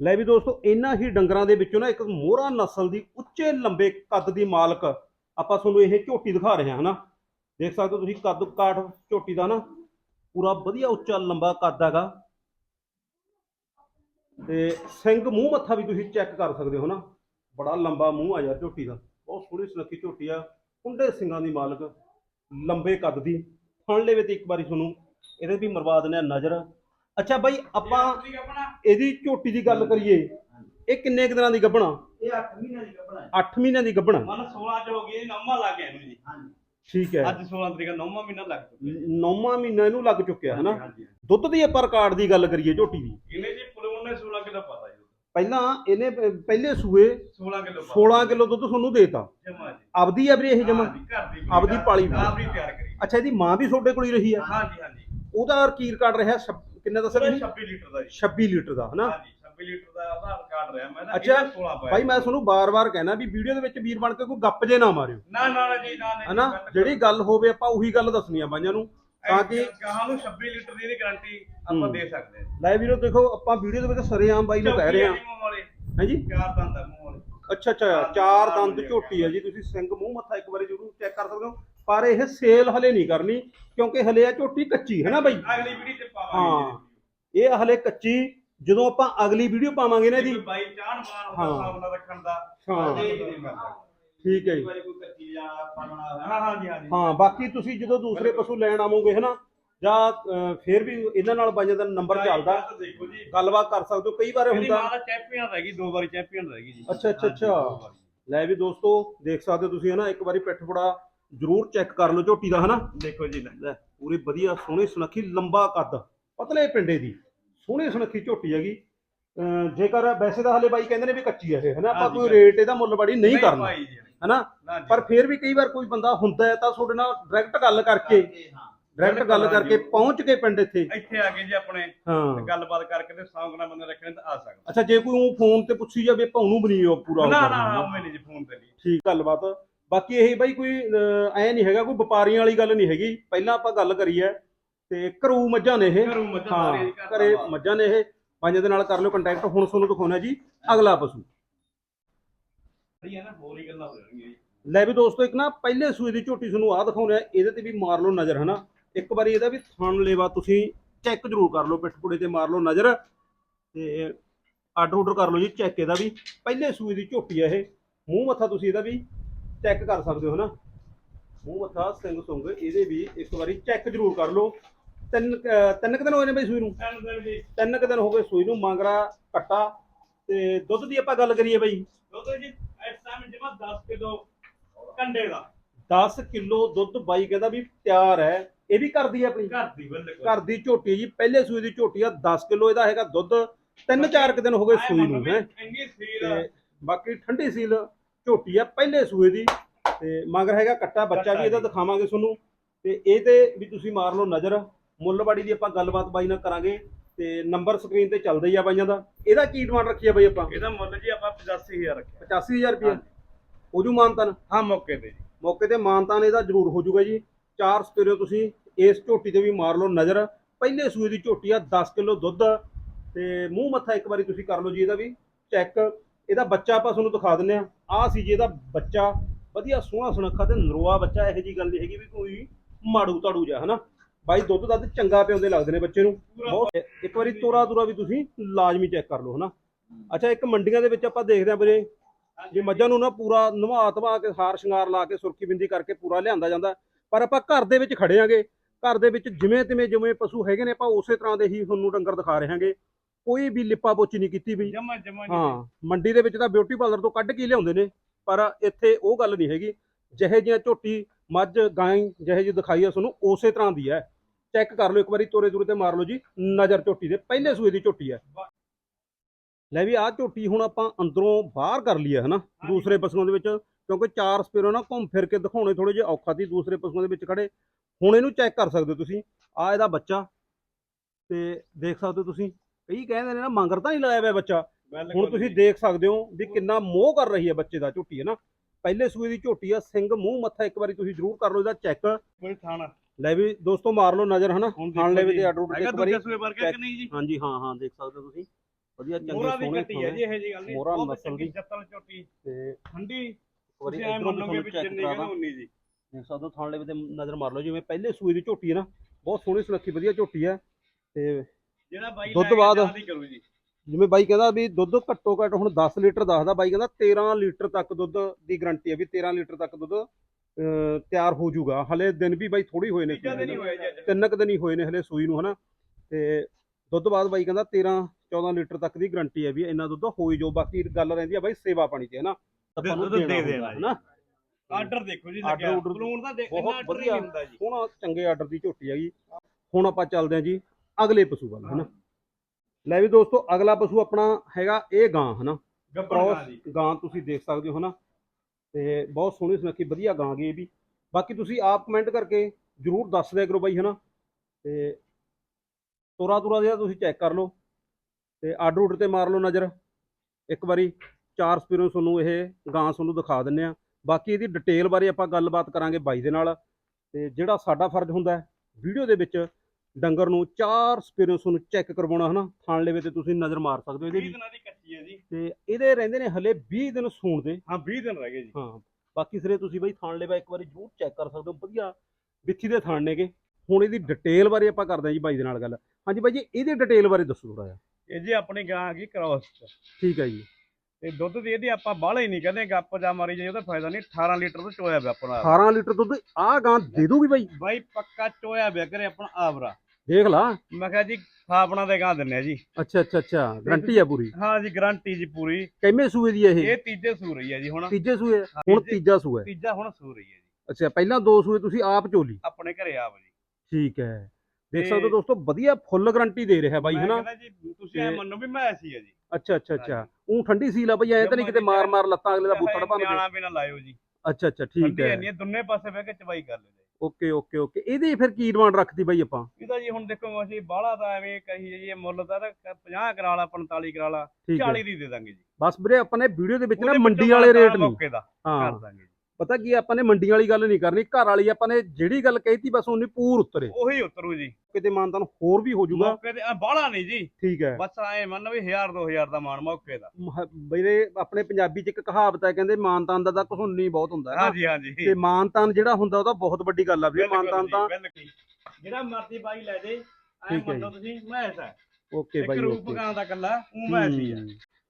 ਲੈ ਵੀ ਦੋਸਤੋ ਇਹਨਾਂ ਹੀ ਡੰਗਰਾਂ ਦੇ ਵਿੱਚੋਂ ਨਾ ਇੱਕ ਮੋਹਰਾ ਨਸਲ ਦੀ ਉੱਚੇ ਲੰਬੇ ਕੱਦ ਦੀ ਮਾਲਕ ਆਪਾਂ ਤੁਹਾਨੂੰ ਇਹ ਝੋਟੀ ਦਿਖਾ ਰਹੇ ਹਾਂ ਹਨਾ? ਦੇਖ ਸਕਦੇ ਹੋ ਤੁਸੀਂ ਕੱਦ ਕਾਠ ਝੋਟੀ ਦਾ ਨਾ ਪੂਰਾ ਵਧੀਆ ਉੱਚਾ ਲੰਬਾ ਕੱਦ ਹੈਗਾ। ਤੇ ਸਿੰਘ ਮੂੰਹ ਮੱਥਾ ਵੀ ਤੁਸੀਂ ਚੈੱਕ ਕਰ ਸਕਦੇ ਹੋ ਨਾ। ਬੜਾ ਲੰਬਾ ਮੂੰਹ ਆ ਯਾਰ ਝੋਟੀ ਦਾ। ਬਹੁਤ ਸੋਹਣੀ ਸੁਨੱਖੀ ਝੋਟੀ ਆ। ਕੁੰਡੇ ਸਿੰਘਾਂ ਦੀ ਮਾਲਕ ਲੰਬੇ ਕੱਦ ਦੀ। ਫਣ ਲੈਵੇ ਤੇ ਇੱਕ ਵਾਰੀ ਤੁਹਾਨੂੰ ਇਹਦੇ ਵੀ ਮਰਵਾ ਦਿੰਦੇ ਆ ਨਜ਼ਰ। ਅੱਛਾ ਬਾਈ ਆਪਾਂ ਇਹਦੀ ਝੋਟੀ ਦੀ ਗੱਲ ਕਰੀਏ। ਇਹ ਕਿੰਨੇ ਕੁ ਦਿਨਾਂ ਦੀ ਗੱਭਣਾ ਇਹ 8 ਮਹੀਨਿਆਂ ਦੀ ਕੱਪੜਾ 8 ਮਹੀਨਿਆਂ ਦੀ ਗੱਭਣਾ ਮਨ 16 ਚ ਹੋ ਗਈ ਨੌਵਾਂ ਲੱਗ ਗਿਆ ਇਹਨੂੰ ਜੀ। ਠੀਕ ਹੈ। ਅੱਜ 16 ਤਰੀਕ ਨੌਵਾਂ ਮਹੀਨਾ ਲੱਗ ਚੁੱਕਿਆ। ਨੌਵਾਂ ਮਹੀਨਾ ਇਹਨੂੰ ਲੱਗ ਚੁੱਕਿਆ ਹੈ ਨਾ ਹਾਂਜੀ ਦੁੱਧ ਦੀ ਆਪਾਂ ਰਿਕਾਰਡ ਦੀ ਗੱਲ ਕਰੀਏ ਝੋਟੀ ਦੀ। ਇਹਨੇ ਜੀ? ਪਲੂਨ ਨੇ 16 ਕਿਲੋ ਪਤਾ ਜੀ ਪਹਿਲਾਂ ਇਹਨੇ ਪਹਿਲੇ ਸੂਏ 16 ਕਿਲੋ 16 ਕਿਲੋ ਦੁੱਧ ਤੁਹਾਨੂੰ ਦੇਤਾ ਜਮਾ ਜੀ। ਆਪਦੀ ਆ ਵੀਰੇ ਇਹ ਜਮਾ? ਆਪਦੀ ਪਾਲੀ। ਆਪਦੀ ਤਿਆਰ ਕਰੀ। ਅੱਛਾ ਇਹਦੀ ਮਾਂ ਵੀ ਤੁਹਾਡੇ ਕੋਲ ਹੀ ਰਹੀ ਆ? ਹਾਂਜੀ ਹਾਂਜੀ। ਉਹਦਾ ਕੀ ਰਿਕਾਰਡ ਰਿਹਾ? ਕਿੰਨਾ ਸਿਰਫ ਤੁਸੀਂ 26 ਲੀਟਰ ਦਾ ਜੀ। 26 ਲੀਟਰ ਦਾ ਹਨਾ? ਹਾਂਜੀ। 26 ਲੀਟਰ ਦਾ ਉਹਦਾ ਰਿਕਾਰਡ ਰਿਹਾ ਮੈਂ ਤਾਂ ਅੱਛਾ, ਇਹਦਾ 16 ਪਾਇਆ ਭਾਈ ਮੈਂ ਤੁਹਾਨੂੰ ਬਾਰ-ਬਾਰ ਕਹਿਣਾ ਵੀ ਵੀਡੀਓ ਦੇ ਵਿੱਚ ਵੀਰ ਬਣ ਕੇ ਕੋਈ ਗੱਪ ਜੇ ਨਾ ਮਾਰਿਓ। ਨਾ ਨਾ ਨਾ ਜੀ ਨਾ ਨਾ ਜੀ, ਹਨਾ। ਜਿਹੜੀ ਗੱਲ ਹੋਵੇ ਆਪਾਂ ਉਹੀ ਗੱਲ ਦੱਸਣੀ ਆ ਬਾਈਆਂ ਨੂੰ ਤਾਂ ਕਿ ਗਾਹਾਂ ਨੂੰ 26 ਲੀਟਰ ਦੀ ਗਾਰੰਟੀ ਆਪਾਂ ਹੂੰ। ਦੇ ਸਕਦੇ ਹਾਂ। ਲੈ ਵੀਰੋ ਦੇਖੋ ਆਪਾਂ ਵੀਡੀਓ ਦੇ ਵਿੱਚ ਸਰੇਆਮ ਬਾਈ ਨੂੰ ਕਹਿ ਰਹੇ ਹਾਂ। ਵਾਲੇ। ਹਾਂਜੀ? ਚਾਰ ਦੰਦ ਆ ਮੂੰਹ ਵਾਲੇ। ਅੱਛਾ ਅੱਛਾ ਚਾਰ ਦੰਦ ਝੋਟੀ ਹੈ ਜੀ ਤੁਸੀਂ ਸਿੰਘ ਮੂੰਹ ਮੱਥਾ ਇੱਕ ਵਾਰੀ ਜ਼ਰੂਰ ਚੈੱਕ ਕਰ ਸਕਦੇ ਹੋ। ਪਰ ਇਹ ਸੇਲ ਹਲੇ ਨਹੀਂ ਕਰਨੀ ਕਿਉਂਕਿ ਹਲੇ ਇਹ ਝੋਟੀ ਕੱਚੀ ਹੈ ਨਾ ਬਾਈ? ਅਗਲੀ ਵੀਡੀਓ ਤੇ ਹਾਂ। ਪਾਵਾਂਗੇ ਇਹ ਹਲੇ ਕੱਚੀ ਜਦੋਂ ਆਪਾਂ ਅਗਲੀ ਵੀਡੀਓ ਪਾਵਾਂਗੇ ਨਾ ਇਹਦੀ। ਬਾਈ ਚਾਹਨ ਮਾਨ ਹਾਂ। ਸਾਹਮਣਾ ਰੱਖਣ ਦਾ ਹਾਂ। ਨਹੀਂ ਕਰਦਾ। ਠੀਕ ਹੈ ਜੀ। ਵਾਰੀ ਕੋਈ ਕੱਚੀ ਜਾਣਾ ਪਾਣਾ ਹਾਂ ਹਾਂ ਜੀ ਹਾਂ ਜੀ। ਹਾਂ ਬਾਕੀ ਤੁਸੀਂ ਜਦੋਂ ਦੂਸਰੇ ਪਸ਼ੂ ਲੈਣ ਆਵੋਗੇ ਹਨਾ ਜਾਂ ਅਹ, ਫੇਰ ਵੀ ਇਹਨਾਂ ਨਾਲ ਬਾਈਆਂ ਦਾ ਨੰਬਰ ਚੱਲਦਾ। ਦੇਖੋ ਜੀ। ਗੱਲਬਾਤ ਕਰ ਸਕਦੇ ਹੋ ਕਈ ਵਾਰ ਹੁੰਦਾ। ਮਾਂ ਦਾ ਚੈਂਪੀਅਨ ਰਹਿ ਗਈ ਦੋ ਵਾਰੀ ਚੈਂਪੀਅਨ ਰਹਿ ਗਈ ਜੀ। ਅੱਛਾ, ਅੱਛਾ, ਅੱਛਾ। ਦੋ ਵਾਰੀ। ਲੈ ਵੀ ਦੋਸਤੋ ਦੇਖ ਸਕਦੇ ਹੋ ਤੁਸੀਂ ਹਨਾ ਇੱਕ ਵਾਰੀ ਪਿੱਠ ਫੜਾ ਜ਼ਰੂਰ ਚੈੱਕ ਕਰ ਲਓ ਝੋਟੀ ਦਾ ਹਨਾ। ਦੇਖੋ ਜੀ ਲੈ ਪੂਰੀ ਵਧੀਆ ਸੋਹਣੀ ਸੁਨੱਖੀ ਲੰਬਾ ਕੱਦ ਪਤਲੇ ਪਿੰਡੇ ਦੀ। ਸੋਹਣੀ ਸੁਨੱਖੀ ਝੋਟੀ ਹੈਗੀ। ਅਹ ਜੇਕਰ ਵੈਸੇ ਤਾਂ ਹਲੇ ਬਾਈ ਕਹਿੰਦੇ ਨੇ ਵੀ ਕੱਚੀ ਹੈ ਇਹ ਹਨਾ? ਆਪਾਂ ਹਾਂਜੀ, ਕੋਈ ਰੇਟ ਇਹਦਾ ਮੁੱਲ ਬਾੜੀ ਨਹੀਂ ਕਰਨਾ ਭਾਈ ਜੀ ਹਨਾ? ਨਾ ਜੀ। ਪਰ ਫਿਰ ਵੀ ਕਈ ਵਾਰ ਕੋਈ ਬੰਦਾ ਹੁੰਦਾ ਹੈ ਤਾਂ ਤੁਹਾਡੇ ਨਾਲ ਡਾਇਰੈਕਟ ਗੱਲ ਕਰਕੇ ਡਾਇਰੈਕਟ ਗੱਲ ਕਰਕੇ ਪਹੁੰਚ ਕੇ ਪਿੰਡ ਇੱਥੇ। ਇੱਥੇ ਆ ਕੇ ਜੀ ਆਪਣੇ ਹਾਂ। ਗੱਲਬਾਤ ਕਰਕੇ ਤੇ ਸੌਂਗ ਨਾਲ ਬੰਦੇ ਰੱਖਣੇ ਤਾਂ ਆ ਸਕਦਾ। ਅੱਛਾ ਜੇ ਕੋਈ ਉਹ ਫੋਨ ਤੇ ਪੁੱਛੀ ਜਾਵੇ ਭਾਉ ਬਣੀ ਉਹ ਪੂਰਾ ਉਹ ਨਾ ਕਰਨਾ, ਨਾ ਹਨਾ। ਉਵੇਂ ਨਹੀਂ ਜੀ ਫੋਨ ਤੇ ਨਹੀਂ। ਠੀਕ ਗੱਲਬਾਤ। ਬਾਕੀ ਇਹ ਬਾਈ ਕੋਈ ਐ ਨਹੀਂ ਹੈਗਾ ਕੋਈ ਵਪਾਰੀਆਂ ਵਾਲੀ ਗੱਲ ਨਹੀਂ ਹੈਗੀ। ਪਹਿਲਾਂ ਆਪਾਂ ਗੱਲ ਕਰੀ ਹੈ ਤੇ ਘਰੂ ਮੱਝਾਂ ਨੇ ਇਹ। ਘਰੋਂ ਮੱਝਾਂ ਹਾਂ ਸਾਰੀਆਂ ਜੀ ਘਰ ਮੱਝਾਂ ਨੇ ਇਹ। ਪੰਜ ਦੇ ਨਾਲ ਕਰ ਲਿਓ ਕੰਟੈਕਟ ਹੁਣ ਤੁਹਾਨੂੰ ਦਿਖਾਉਣਾ ਜੀ ਅਗਲਾ ਪਸ਼ੂ। ਸਹੀ ਹੈ ਨਾ ਹੋਰ ਹੀ ਗੱਲਾਂ ਹੋ ਜਾਣਗੀਆਂ ਜੀ। ਲੈ ਵੀ ਦੋਸਤੋ ਇੱਕ ਨਾ ਪਹਿਲੇ ਸੂਏ ਦੀ ਝੋਟੀ ਤੁਹਾਨੂੰ ਆਹ ਦਿਖਾਉਣਾ ਹੈ ਇਹਦੇ ਤੇ ਵੀ ਮਾਰ ਲਓ ਨਜ਼ਰ ਹਨਾ? ਇੱਕ ਵਾਰੀ ਇਹਦਾ ਵੀ ਥਣ ਲੇਵਾ ਤੁਸੀਂ ਚੈੱਕ ਜ਼ਰੂਰ ਕਰ ਲਓ ਪਿੱਠ ਪੁੜੇ ਤੇ ਮਾਰ ਲਓ ਨਜ਼ਰ। ਤੇ ਆਰਡਰ ਆਰਡਰ ਕਰ ਲਓ ਜੀ ਚੈੱਕ ਇਹਦਾ ਵੀ। ਪਹਿਲੇ ਸੂਏ ਦੀ ਝੋਟੀ ਹੈ ਇਹ। ਮੂੰਹ ਮੱਥਾ ਤੁਸੀਂ ਇਹਦਾ ਵੀ ਚੈੱਕ ਕਰ ਸਕਦੇ ਹੋ ਹਨਾ? ਮੂੰਹ ਮੱਥਾ ਸਿੰਘ ਸੁੰਗ ਇਹਦੇ ਵੀ ਇੱਕ ਵਾਰੀ ਚੈੱਕ ਜ਼ਰੂਰ ਕਰ ਲਓ। ਤਿੰਨ ਤਿੰਨ ਕੁ ਦਿਨ ਹੋਏ ਨੇ ਬਈ ਸੂਈ ਨੂੰ? ਤਿੰਨ ਦਿਨ ਜੀ। ਤਿੰਨ ਕੁ ਦਿਨ ਹੋ ਗਏ ਸੂਈ ਨੂੰ ਮੰਗਰਾ ਕੱਟਾ ਤੇ ਦੁੱਧ ਦੀ ਆਪਾਂ ਗੱਲ ਕਰੀਏ ਬਈ। ਦੋਸਤੋ ਜੀ ਇਸ ਟਾਈਮ ਜਮਾ 10 ਕਿਲੋ ਕੰਡੇ ਦਾ। 10 ਕਿਲੋ ਦੁੱਧ ਬਾਈ ਕਹਿੰਦਾ ਵੀ ਤਿਆਰ ਹੈ। ਇਹ ਵੀ ਕਰਦੀ ਹੈ ਆਪਣੀ? ਘਰ ਦੀ ਬਿਲਕੁਲ। ਘਰ ਦੀ ਝੋਟੀ ਜੀ। ਪਹਿਲੇ ਸੂਈ ਦੀ ਝੋਟੀ ਆ 10 ਕਿਲੋ ਇਹਦਾ ਹੈਗਾ ਦੁੱਧ। ਤਿੰਨ ਚਾਰ ਕੁ ਦਿਨ ਹੋ ਗਏ ਸੂਈ ਨੂੰ ਹੈ। ਇੰਨੀ ਸੀਲ ਤੇ ਬਾਕੀ ਠੰਡੀ ਸੀਲ ਝੋਟੀ ਆ ਪਹਿਲੇ ਸੂਏ ਦੀ। ਤੇ ਮਗਰ ਹੈਗਾ ਕੱਟਾ ਬੱਚਾ ਕੱਟਾ ਵੀ ਇਹਦਾ ਜੀ। ਦਿਖਾਵਾਂਗੇ ਤੁਹਾਨੂੰ। ਤੇ ਇਹ ਤੇ ਵੀ ਤੁਸੀਂ ਮਾਰ ਲਓ ਨਜ਼ਰ। ਮੁੱਲਵਾੜੀ ਦੀ ਆਪਾਂ ਗੱਲਬਾਤ ਬਾਈ ਨਾਲ ਕਰਾਂਗੇ ਤੇ ਨੰਬਰ ਸਕਰੀਨ ਤੇ ਚੱਲਦਾ ਹੀ ਆ ਬਾਈਆਂ ਦਾ। ਇਹਦਾ ਕੀ ਡਿਮਾਂਡ ਰੱਖੀ ਆ ਬਾਈ ਆਪਾਂ? ਇਹਦਾ ਮੁੱਲ ਜੀ ਆਪਾਂ 85000 ਰੱਖਿਆ। 85000 ਰੁਪਏ। ਹੋ ਜੂ ਮਾਨਤਨ? ਹਾਂ ਮੌਕੇ ਤੇ ਜੀ। ਮੌਕੇ ਤੇ ਮਾਨਤਾਨ ਇਹਦਾ ਜ਼ਰੂਰ ਹੋ ਜਾਊਗਾ ਜੀ। ਚਾਰ ਸਪੇਰਿਓ ਤੁਸੀਂ ਇਸ ਝੋਟੀ ਤੇ ਵੀ ਮਾਰ ਲਓ ਨਜ਼ਰ। ਪਹਿਲੇ ਸੂਏ ਦੀ ਝੋਟੀ ਆ 10 ਕਿਲੋ ਦੁੱਧ। ਤੇ ਮੂੰਹ ਮੱਥਾ ਇੱਕ ਵਾਰੀ ਤੁਸੀਂ ਕਰ ਲਓ ਜੀ ਇਹਦਾ ਵੀ ਚੈੱਕ। ਇਹਦਾ ਬੱਚਾ ਆਪਾਂ ਤੁਹਾਨੂੰ ਦਿਖਾ ਦਿੰਨੇ ਆ ਆਹ ਸੀ ਜੀ ਇਹਦਾ ਬੱਚਾ। ਵਧੀਆ ਸੋਹਣਾ ਸੁਨੱਖਾ ਤੇ ਨਰੋਆ ਬੱਚਾ। ਇਹੋ ਜੀ ਗੱਲ ਨਹੀਂ ਹੈਗੀ ਵੀ ਕੋਈ ਮਾੜੂ ਤਾੜੂ ਜਾ ਹਨਾ? ਬਾਈ ਦੁੱਧ ਦੱਧ ਚੰਗਾ ਪਿਆਉਂਦੇ ਲੱਗਦੇ ਨੇ ਬੱਚੇ ਨੂੰ। ਬਹੁਤ ਇੱਕ ਵਾਰੀ ਤੋਰਾ ਤੁਰਾ ਵੀ ਤੁਸੀਂ ਲਾਜ਼ਮੀ ਚੈੱਕ ਕਰ ਲਓ ਹਨਾ? ਅੱਛਾ ਇੱਕ ਮੰਡੀਆਂ ਦੇ ਵਿੱਚ ਆਪਾਂ ਦੇਖਦੇ ਆ ਵੀਰੇ ਜੇ ਮੱਝਾਂ ਨੂੰ ਨਾ ਪੂਰਾ ਨਵਾ ਧਵਾ ਕੇ ਹਾਰ ਸ਼ਿੰਗਾਰ ਲਾ ਕੇ ਸੁਰਖੀ ਬਿੰਦੀ ਕਰਕੇ ਪੂਰਾ ਲਿਆਂਦਾ ਜਾਂਦਾ। ਪਰ ਆਪਾਂ ਘਰ ਦੇ ਵਿੱਚ ਖੜੇ ਆਂਗੇ ਘਰ ਦੇ ਵਿੱਚ ਜਿਵੇਂ ਤਿਵੇਂ ਜਿਵੇਂ ਪਸ਼ੂ ਹੈਗੇ ਨੇ ਆਪਾਂ ਉਸੇ ਤਰ੍ਹਾਂ ਦੇ ਹੀ ਤੁਹਾਨੂੰ ਡੰਗਰ ਦਿਖਾ ਰਹੇ ਹਾਂਗੇ। ਕੋਈ ਵੀ ਲਿਪਾ ਪੋਚੀ ਨਹੀਂ ਕੀਤੀ ਵੀ। ਜਮਾ ਜਮਾ ਹਾਂ ਮੰਡੀ ਦੇ ਵਿੱਚ ਤਾਂ ਬਿਊਟੀ ਪਾਰਲਰ ਤੋਂ ਕੱਢ ਕੇ ਲਿਆਉਂਦੇ ਨੇ। ਪਰ ਇੱਥੇ ਉਹ ਗੱਲ ਨਹੀਂ ਹੈਗੀ। ਜਿਹੇ ਜਿਹੀਆਂ ਝੋਟੀ ਮੱਝ ਗਾਂ ਜਿਹੇ ਜਿਹੀ ਦਿਖਾਈ ਆ ਤੁਹਾਨੂੰ ਉਸੇ ਤਰ੍ਹਾਂ ਦੀ ਹੈ। ਚੈੱਕ ਕਰ ਲਓ ਇੱਕ ਵਾਰੀ ਤੋਰੇ ਤੋਰੇ ਤੇ ਮਾਰ ਲਓ ਜੀ ਨਜ਼ਰ ਝੋਟੀ ਦੇ ਪਹਿਲੇ ਸੂਏ ਦੀ ਝੋਟੀ ਹੈ। ਲੈ ਵੀ ਆਹ ਝੋਟੀ ਹੁਣ ਆਪਾਂ ਅੰਦਰੋਂ ਬਾਹਰ ਕਰ ਲਈ ਹੈ ਹਨਾ? ਦੂਸਰੇ ਪਸ਼ੂਆਂ ਦੇ ਵਿੱਚ ਕਿਉਂਕਿ ਚਾਰ ਸਪੇਰੋ ਨਾ ਘੁੰਮ ਫਿਰ ਕੇ ਦਿਖਾਉਣੇ ਥੋੜੇ ਜਿਹਾ ਔਖਾ ਸੀ ਦੂਸਰੇ ਪਸ਼ੂਆਂ ਦੇ ਵਿੱਚ ਖੜੇ। ਹੁਣ ਇਹਨੂੰ ਚੈੱਕ ਕਰ ਸਕਦੇ ਹੋ ਤੁਸੀਂ। ਆ ਇਹਦਾ ਬੱਚਾ ਤੇ ਦੇਖ ਸਕਦੇ ਹੋ ਤੁਸੀਂ। ਕਈ ਕਹਿੰਦੇ ਨੇ ਨਾ ਮੰਗਰ ਤਾਂ ਨਹੀਂ ਲਾਇਆ ਹੋਇਆ ਬੱਚਾ। ਹੁਣ ਤੁਸੀਂ ਦੇਖ ਸਕਦੇ ਹੋ ਵੀ ਕਿੰਨਾ ਮੋਹ ਕਰ ਰਹੀ ਹੈ ਬੱਚੇ ਦਾ ਝੋਟੀ ਹੈ ਨਾ? ਪਹਿਲੇ ਸੂਏ ਦੀ ਝੋਟੀ ਆ ਸਿੰਘ ਮੂੰਹ ਮੱਥਾ ਇੱਕ ਵਾਰੀ ਤੁਸੀਂ ਜ਼ਰੂਰ ਕਰ ਲਓ ਇਹਦਾ ਚੈੱਕ। ਕੋਈ ਥਾਣਾ। ਲੈ ਵੀ ਦੋਸਤੋ ਮਾਰ ਲਓ ਨਜ਼ਰ ਹਨਾ? ਹੁਣ ਖਾਣ ਲੈ ਵੀ ਤੇ ਆਰਡਰ ਇੱਕ ਵਾਰੀ ਦੂਜੇ ਸੂਏ ਵਰਗਾ ਕਿ ਨਹੀਂ ਜੀ? ਹਾਂਜੀ ਹਾਂ ਹਾਂ ਦੇਖ ਸਕਦੇ ਤੁਸੀਂ। ਵਧੀਆ ਚੰਗੇ ਮੋਰਾ ਸੋਹਣੇ ਕੱਟੀ ਹੈ ਜੀ ਇਹ ਜੀ ਗੱਲ ਨਹੀਂ। ਬਹੁਤ ਨਸਲ ਦੀ। ਜੱਤਲ ਝੋਟੀ। ਤੇ ਠੰਡੀ। ਇੱਕ ਵਾਰੀ ਮੰਨੋਗੇ ਵੀ ਚੈੱਕ ਜਿੰਨੀ ਕਰਾ ਕਹਿੰਦਾ ਦਾਂ ਉਨੀ ਜੀ। ਦੇਖ ਸਕਦੇ ਹੋ ਥਾਣ ਲੈ ਤੇ ਨਜ਼ਰ ਮਾਰ ਲਓ। ਜਿਵੇਂ ਪਹਿਲੇ ਸੂਏ ਦੀ ਝੋਟੀ ਹੈ ਨਾ ਬਹੁਤ ਸੋਹਣੀ ਸੁਨੱਖੀ ਵਧੀਆ ਝੋਟੀ ਹੈ ਤੇ ਜਿਹੜਾ ਬਾਈ ਦੁੱਧ ਬਾਅਦ- ਕਰੂ ਜੀ। ਜਿਵੇਂ ਬਾਈ ਕਹਿੰਦਾ ਵੀ ਦੁੱਧ ਘੱਟੋ ਘੱਟ ਹੁਣ 10 ਲੀਟਰ ਦੱਸਦਾ ਬਾਈ ਕਹਿੰਦਾ 13 ਲੀਟਰ ਤੱਕ ਦੁੱਧ ਦੀ ਗਾਰੰਟੀ ਹੈ ਵੀ 13 ਲੀਟਰ ਤੱਕ ਦੁੱਧ ਤਿਆਰ ਹੋ ਜਾਊਗਾ। ਹਲੇ ਦਿਨ ਵੀ ਬਾਈ ਥੋੜੀ ਹੋਏ ਨੇ ਤਿੰਨ ਕੁ ਦਿਨ ਹੀ ਹੋਏ ਨੇ ਹਲੇ ਸੂਈ ਨੂੰ ਹਨਾ? ਤੇ ਦੁੱਧ ਬਾਅਦ ਬਾਈ ਕਹਿੰਦਾ 13 14 ਲੀਟਰ ਤੱਕ ਦੀ ਗਾਰੰਟੀ ਹੈ ਵੀ ਇੰਨਾ ਦੁੱਧ ਹੋਈ ਜੋ ਬਾਕੀ ਗੱਲ ਰਹਿੰਦੀ ਆ ਬਾਈ ਸੇਵਾ ਪਾਣੀ ਤੇ ਹਨਾ? ਆਪਾਂ ਨੂੰ ਦੇ ਦੇਣਾ। ਹਨਾ? ਆਰਡਰ ਦੇਖੋ ਜੀ ਲੱਗਿਆ। ਬਲੂਨ ਦਾ ਦੇਖ ਬਹੁਤ ਕਿੰਨਾ ਆਰਡਰ ਹੀ। ਹੁੰਦਾ ਜੀ। ਹੁਣ ਚੰਗੇ ਆਰਡਰ ਦੀ ਝੋਟੀ ਹੈਗੀ ਹੁਣ ਆਪਾਂ ਚੱਲਦੇ ਹਾਂ ਜੀ ਅਗਲੇ ਪਸ਼ੂ ਵੱਲ ਹਨਾ? ਲੈ ਵੀ ਦੋਸਤੋ ਅਗਲਾ ਪਸ਼ੂ ਆਪਣਾ ਹੈਗਾ ਇਹ ਗਾਂ ਹਨਾ? ਜੀ ਗਾਂ ਤੁਸੀਂ ਦੇਖ ਸਕਦੇ ਹੋ ਹਨਾ? ਤੇ ਬਹੁਤ ਸੋਹਣੀ ਸੁਨੱਖੀ ਵਧੀਆ ਗਾਂ ਗੀ ਇਹ ਵੀ। ਬਾਕੀ ਤੁਸੀਂ ਆਪ ਕਮੈਂਟ ਕਰਕੇ ਜਰੂਰ ਦੱਸ ਦਿਆ ਕਰੋ ਬਾਈ ਹਨਾ? ਤੇ ਤੋਰਾ ਤੁਰਾ ਜਿਹਾ ਤੁਸੀਂ ਚੈੱਕ ਕਰ ਲਓ ਤੇ ਆਰਡਰ ਉਡਰ ਤੇ ਮਾਰ ਲਓ ਨਜ਼ਰ। ਇੱਕ ਵਾਰੀ ਚਾਰ ਸਪੀਰੋਂ ਤੁਹਾਨੂੰ ਇਹ ਗਾਂ ਤੁਹਾਨੂੰ ਦਿਖਾ ਦਿੰਨੇ ਆ। ਬਾਕੀ ਇਹਦੀ ਡਿਟੇਲ ਬਾਰੇ ਆਪਾਂ ਗੱਲਬਾਤ ਕਰਾਂਗੇ ਬਾਈ ਦੇ ਨਾਲ। ਤੇ ਜਿਹੜਾ ਸਾਡਾ ਫਰਜ਼ ਹੁੰਦਾ ਹੈ ਵੀਡੀਓ ਦੇ ਵਿੱਚ ਡੰਗਰ ਨੂੰ ਚਾਰ ਸਪੇਰੋਂ ਤੁਹਾਨੂੰ ਚੈੱਕ ਕਰਵਾਉਣਾ ਹਨਾ ਥਾਣ ਲੇਵੇ ਤੇ ਤੁਸੀਂ ਨਜ਼ਰ ਮਾਰ ਸਕਦੇ ਹੋ ਇਹਦੇ 20 ਵੀ। ਦਿਨਾਂ ਦੀ ਕੱਚੀ ਹੈ ਜੀ। ਤੇ ਇਹਦੇ ਰਹਿੰਦੇ ਨੇ ਹਲੇ 20 ਦਿਨ ਸੂਣ ਦੇ। ਹਾਂ 20 ਦਿਨ ਰਹਿ ਗਏ ਜੀ। ਹਾਂ ਬਾਕੀ ਸਿਰੇ ਤੁਸੀਂ ਬਈ ਥਾਣ ਲੇਵਾ ਇੱਕ ਵਾਰੀ ਜ਼ਰੂਰ ਚੈੱਕ ਕਰ ਸਕਦੇ ਹੋ ਵਧੀਆ ਵਿੱਥੀ ਦੇ ਥਾਣ ਨੇਗੇ। ਹੁਣ ਇਹਦੀ ਡਿਟੇਲ ਬਾਰੇ ਆਪਾਂ ਕਰਦੇ ਹਾਂ ਜੀ ਬਾਈ ਦੇ ਨਾਲ ਗੱਲ। ਹਾਂਜੀ ਬਾਈ ਜੀ ਇਹਦੀ ਡਿਟੇਲ ਬਾਰੇ ਦੱਸੋ ਥੋੜਾ ਜਿਹਾ। ਇਹ ਜੀ ਆਪਣੀ ਗਾਂ ਹੈਗੀ ਕ੍ਰਾਸ ਚ। ਠੀਕ ਹੈ ਜੀ। ਤੇ ਦੁੱਧ ਦੀ ਇਹਦੀ ਆਪਾਂ ਬਾਹਲਾ ਹੀ ਨਹੀਂ ਕਹਿੰਦੇ ਗੱਪ ਜਾ ਮਾਰੀ ਜਾਈ ਉਹਦਾ ਫਾਇਦਾ ਨਹੀਂ। 18 ਲੀਟਰ ਤੋਂ ਚੋਇਆ ਪਿਆ ਆਪਣਾ 18 ਲੀਟਰ ਦੁੱਧ ਆਹ ਗਾਂ ਦੇ ਦੂਗੀ ਬਾਈ? ਬਾਈ ਪੱਕਾ ਚੋਇਆ ਪਿਆ ਕਰੇ ਆਪਣਾ ਆਵਰਾ। ਦੇਖ ਲਾ। ਮੈਂ ਕਿਹਾ ਜੀ ਆਪਣਾ ਦੇ ਗਾਂ ਦਿੰਨੇ ਆ ਜੀ। ਅੱਛਾ ਅੱਛਾ ਅੱਛਾ। ਗਰੰਟੀ ਆ ਪੂਰੀ? ਹਾਂ ਜੀ ਗਾਰੰਟੀ ਜੀ ਪੂਰੀ। ਕਿੰਨੇ ਸੂਏ ਦੀ ਇਹ? ਇਹ ਤੀਜੇ ਸੂ ਰਹੀ ਹੈ ਜੀ ਹੁਣ। ਤੀਜੇ ਸੂਏ? ਹੁਣ ਤੀਜੇ- ਹੈ। ਤੀਜਾ ਹੁਣ ਸੂ ਰਹੀ ਹੈ ਜੀ। ਅੱਛਾ ਪਹਿਲਾਂ ਦੋ ਸੂਏ ਤੁਸੀਂ ਆਪ ਚੋਲੀ। ਆਪਣੇ ਘਰੇ ਆਪ ਜੀ। ਠੀਕ ਹੈ। ਦੇਖ ਸਕਦੇ ਹੋ ਦੋਸਤੋ ਵਧੀਆ ਫੁੱਲ ਗਾਰੰਟੀ ਦੇ ਰਿਹਾ ਬਾਈ ਮੈਂ ਹਨਾ? ਕਹਿੰਦਾ ਜੀ ਤੁਸੀਂ ਮੰਨੋ ਵੀ ਮੈਂ ਸੀ ਹੈ ਜੀ। ਅੱਛਾ ਅੱਛਾ ਅੱਛਾ। ਉਹ ਠੰਡੀ ਸੀਲ ਆ ਬਈ ਐ ਤਾਂ ਨਹੀਂ ਕਿਤੇ ਮਾਰ ਮਾਰ ਲੱਤਾਂ ਅਗਲੇ ਦਾ ਬੁੱਤੜ ਭੰਨ ਦੇ ਵੀ ਨਾ ਲਾਇਓ ਜੀ। ਅੱਛਾ ਅੱਛਾ ਠੀਕ ਹੈ। ਨਹੀਂ ਦੁੰਨੇ ਪਾਸੇ ਬਹਿ ਕੇ ਚਵਾਈ ਕਰ ਲੈਂਦੇ। Okay okay okay. ਇਹਦੀ ਫਿਰ ਕੀ ਡਿਮਾਂਡ ਰੱਖਦੀ ਬਾਈ ਆਪਾਂ? ਇਹਦਾ ਜੀ ਹੁਣ ਦੇਖੋ ਅਸੀਂ ਬਾਹਲਾ ਤਾਂ ਐਵੇਂ ਕਹੀ ਜਾਈਏ ਮੁੱਲ ਤਾਂ ਇਹਦਾ 50 ਕਰਾ ਲਾ 45 ਕਰਾ ਲਾ ਠੀਕ ਹੈ। 40 ਦੀ ਦੇ ਦਾਂਗੇ ਜੀ। ਬਸ ਵੀਰੇ ਆਪਾਂ ਨੇ ਵੀਡੀਓ ਦੇ ਵਿੱਚ ਨਾ ਮੰਡੀ ਵਾਲੇ ਰੇਟ ਨਹੀਂ। ਦਾ ਹਾਂ। ਕਰ ਦਾਂਗੇ ਜੀ। ਪਤਾ ਕੀ ਆ, ਆਪਾਂ ਨੇ ਮੰਡੀ ਵਾਲੀ ਗੱਲ ਨਹੀਂ ਕਰਨੀ ਘਰ ਵਾਲੀ ਆਪਾਂ ਨੇ ਜਿਹੜੀ ਗੱਲ ਕਹੀਤੀ ਬਸ ਉਹਨੀ ਪੂਰ ਉਤਰੇ। ਉਹੀ ਉਤਰੂ ਜੀ। ਕਿਤੇ ਮਾਨਤਾਨ ਹੋਰ ਵੀ ਹੋ ਜਾਊਗਾ। ਮੌਕੇ ਤੇ ਬਾਹਲਾ ਨਹੀਂ ਜੀ। ਠੀਕ ਹੈ। ਬਸ ਐ ਮੰਨ ਵੀ 1000 2000 ਦਾ ਮਾਣ ਮੌਕੇ ਦਾ। ਵੀਰੇ ਆਪਣੇ ਪੰਜਾਬੀ ਚ ਇੱਕ ਕਹਾਵਤ ਹੈ ਕਹਿੰਦੇ ਮਾਨਤਾਨ ਦਾ ਤਾਂ ਘਸੁੰਨੀ ਬਹੁਤ ਹੁੰਦਾ ਹੈ ਹਾਂਜੀ ਹਾਂਜੀ। ਤੇ ਮਾਨਤਾਨ ਜਿਹੜਾ ਹੁੰਦਾ ਉਹਦਾ ਬਹੁਤ ਵੱਡੀ ਗੱਲ ਆ ਵੀਰੇ ਮਾਨਤਾਨ ਤਾਂ। ਜਿਹੜਾ ਮਰਜ਼ੀ ਬਾਈ ਲੈ ਜੇ ਐ ਮੰਨੋ ਤੁਸੀਂ ਮੈਸ ਹੈ। ਓਕੇ ਇੱਕ ਬਾਈ ਰੂਪ ਓਕੇ। ਗਾਂ ਦਾ ਕੱਲਾ ਉਹ ਮੈਸ ਹੀ।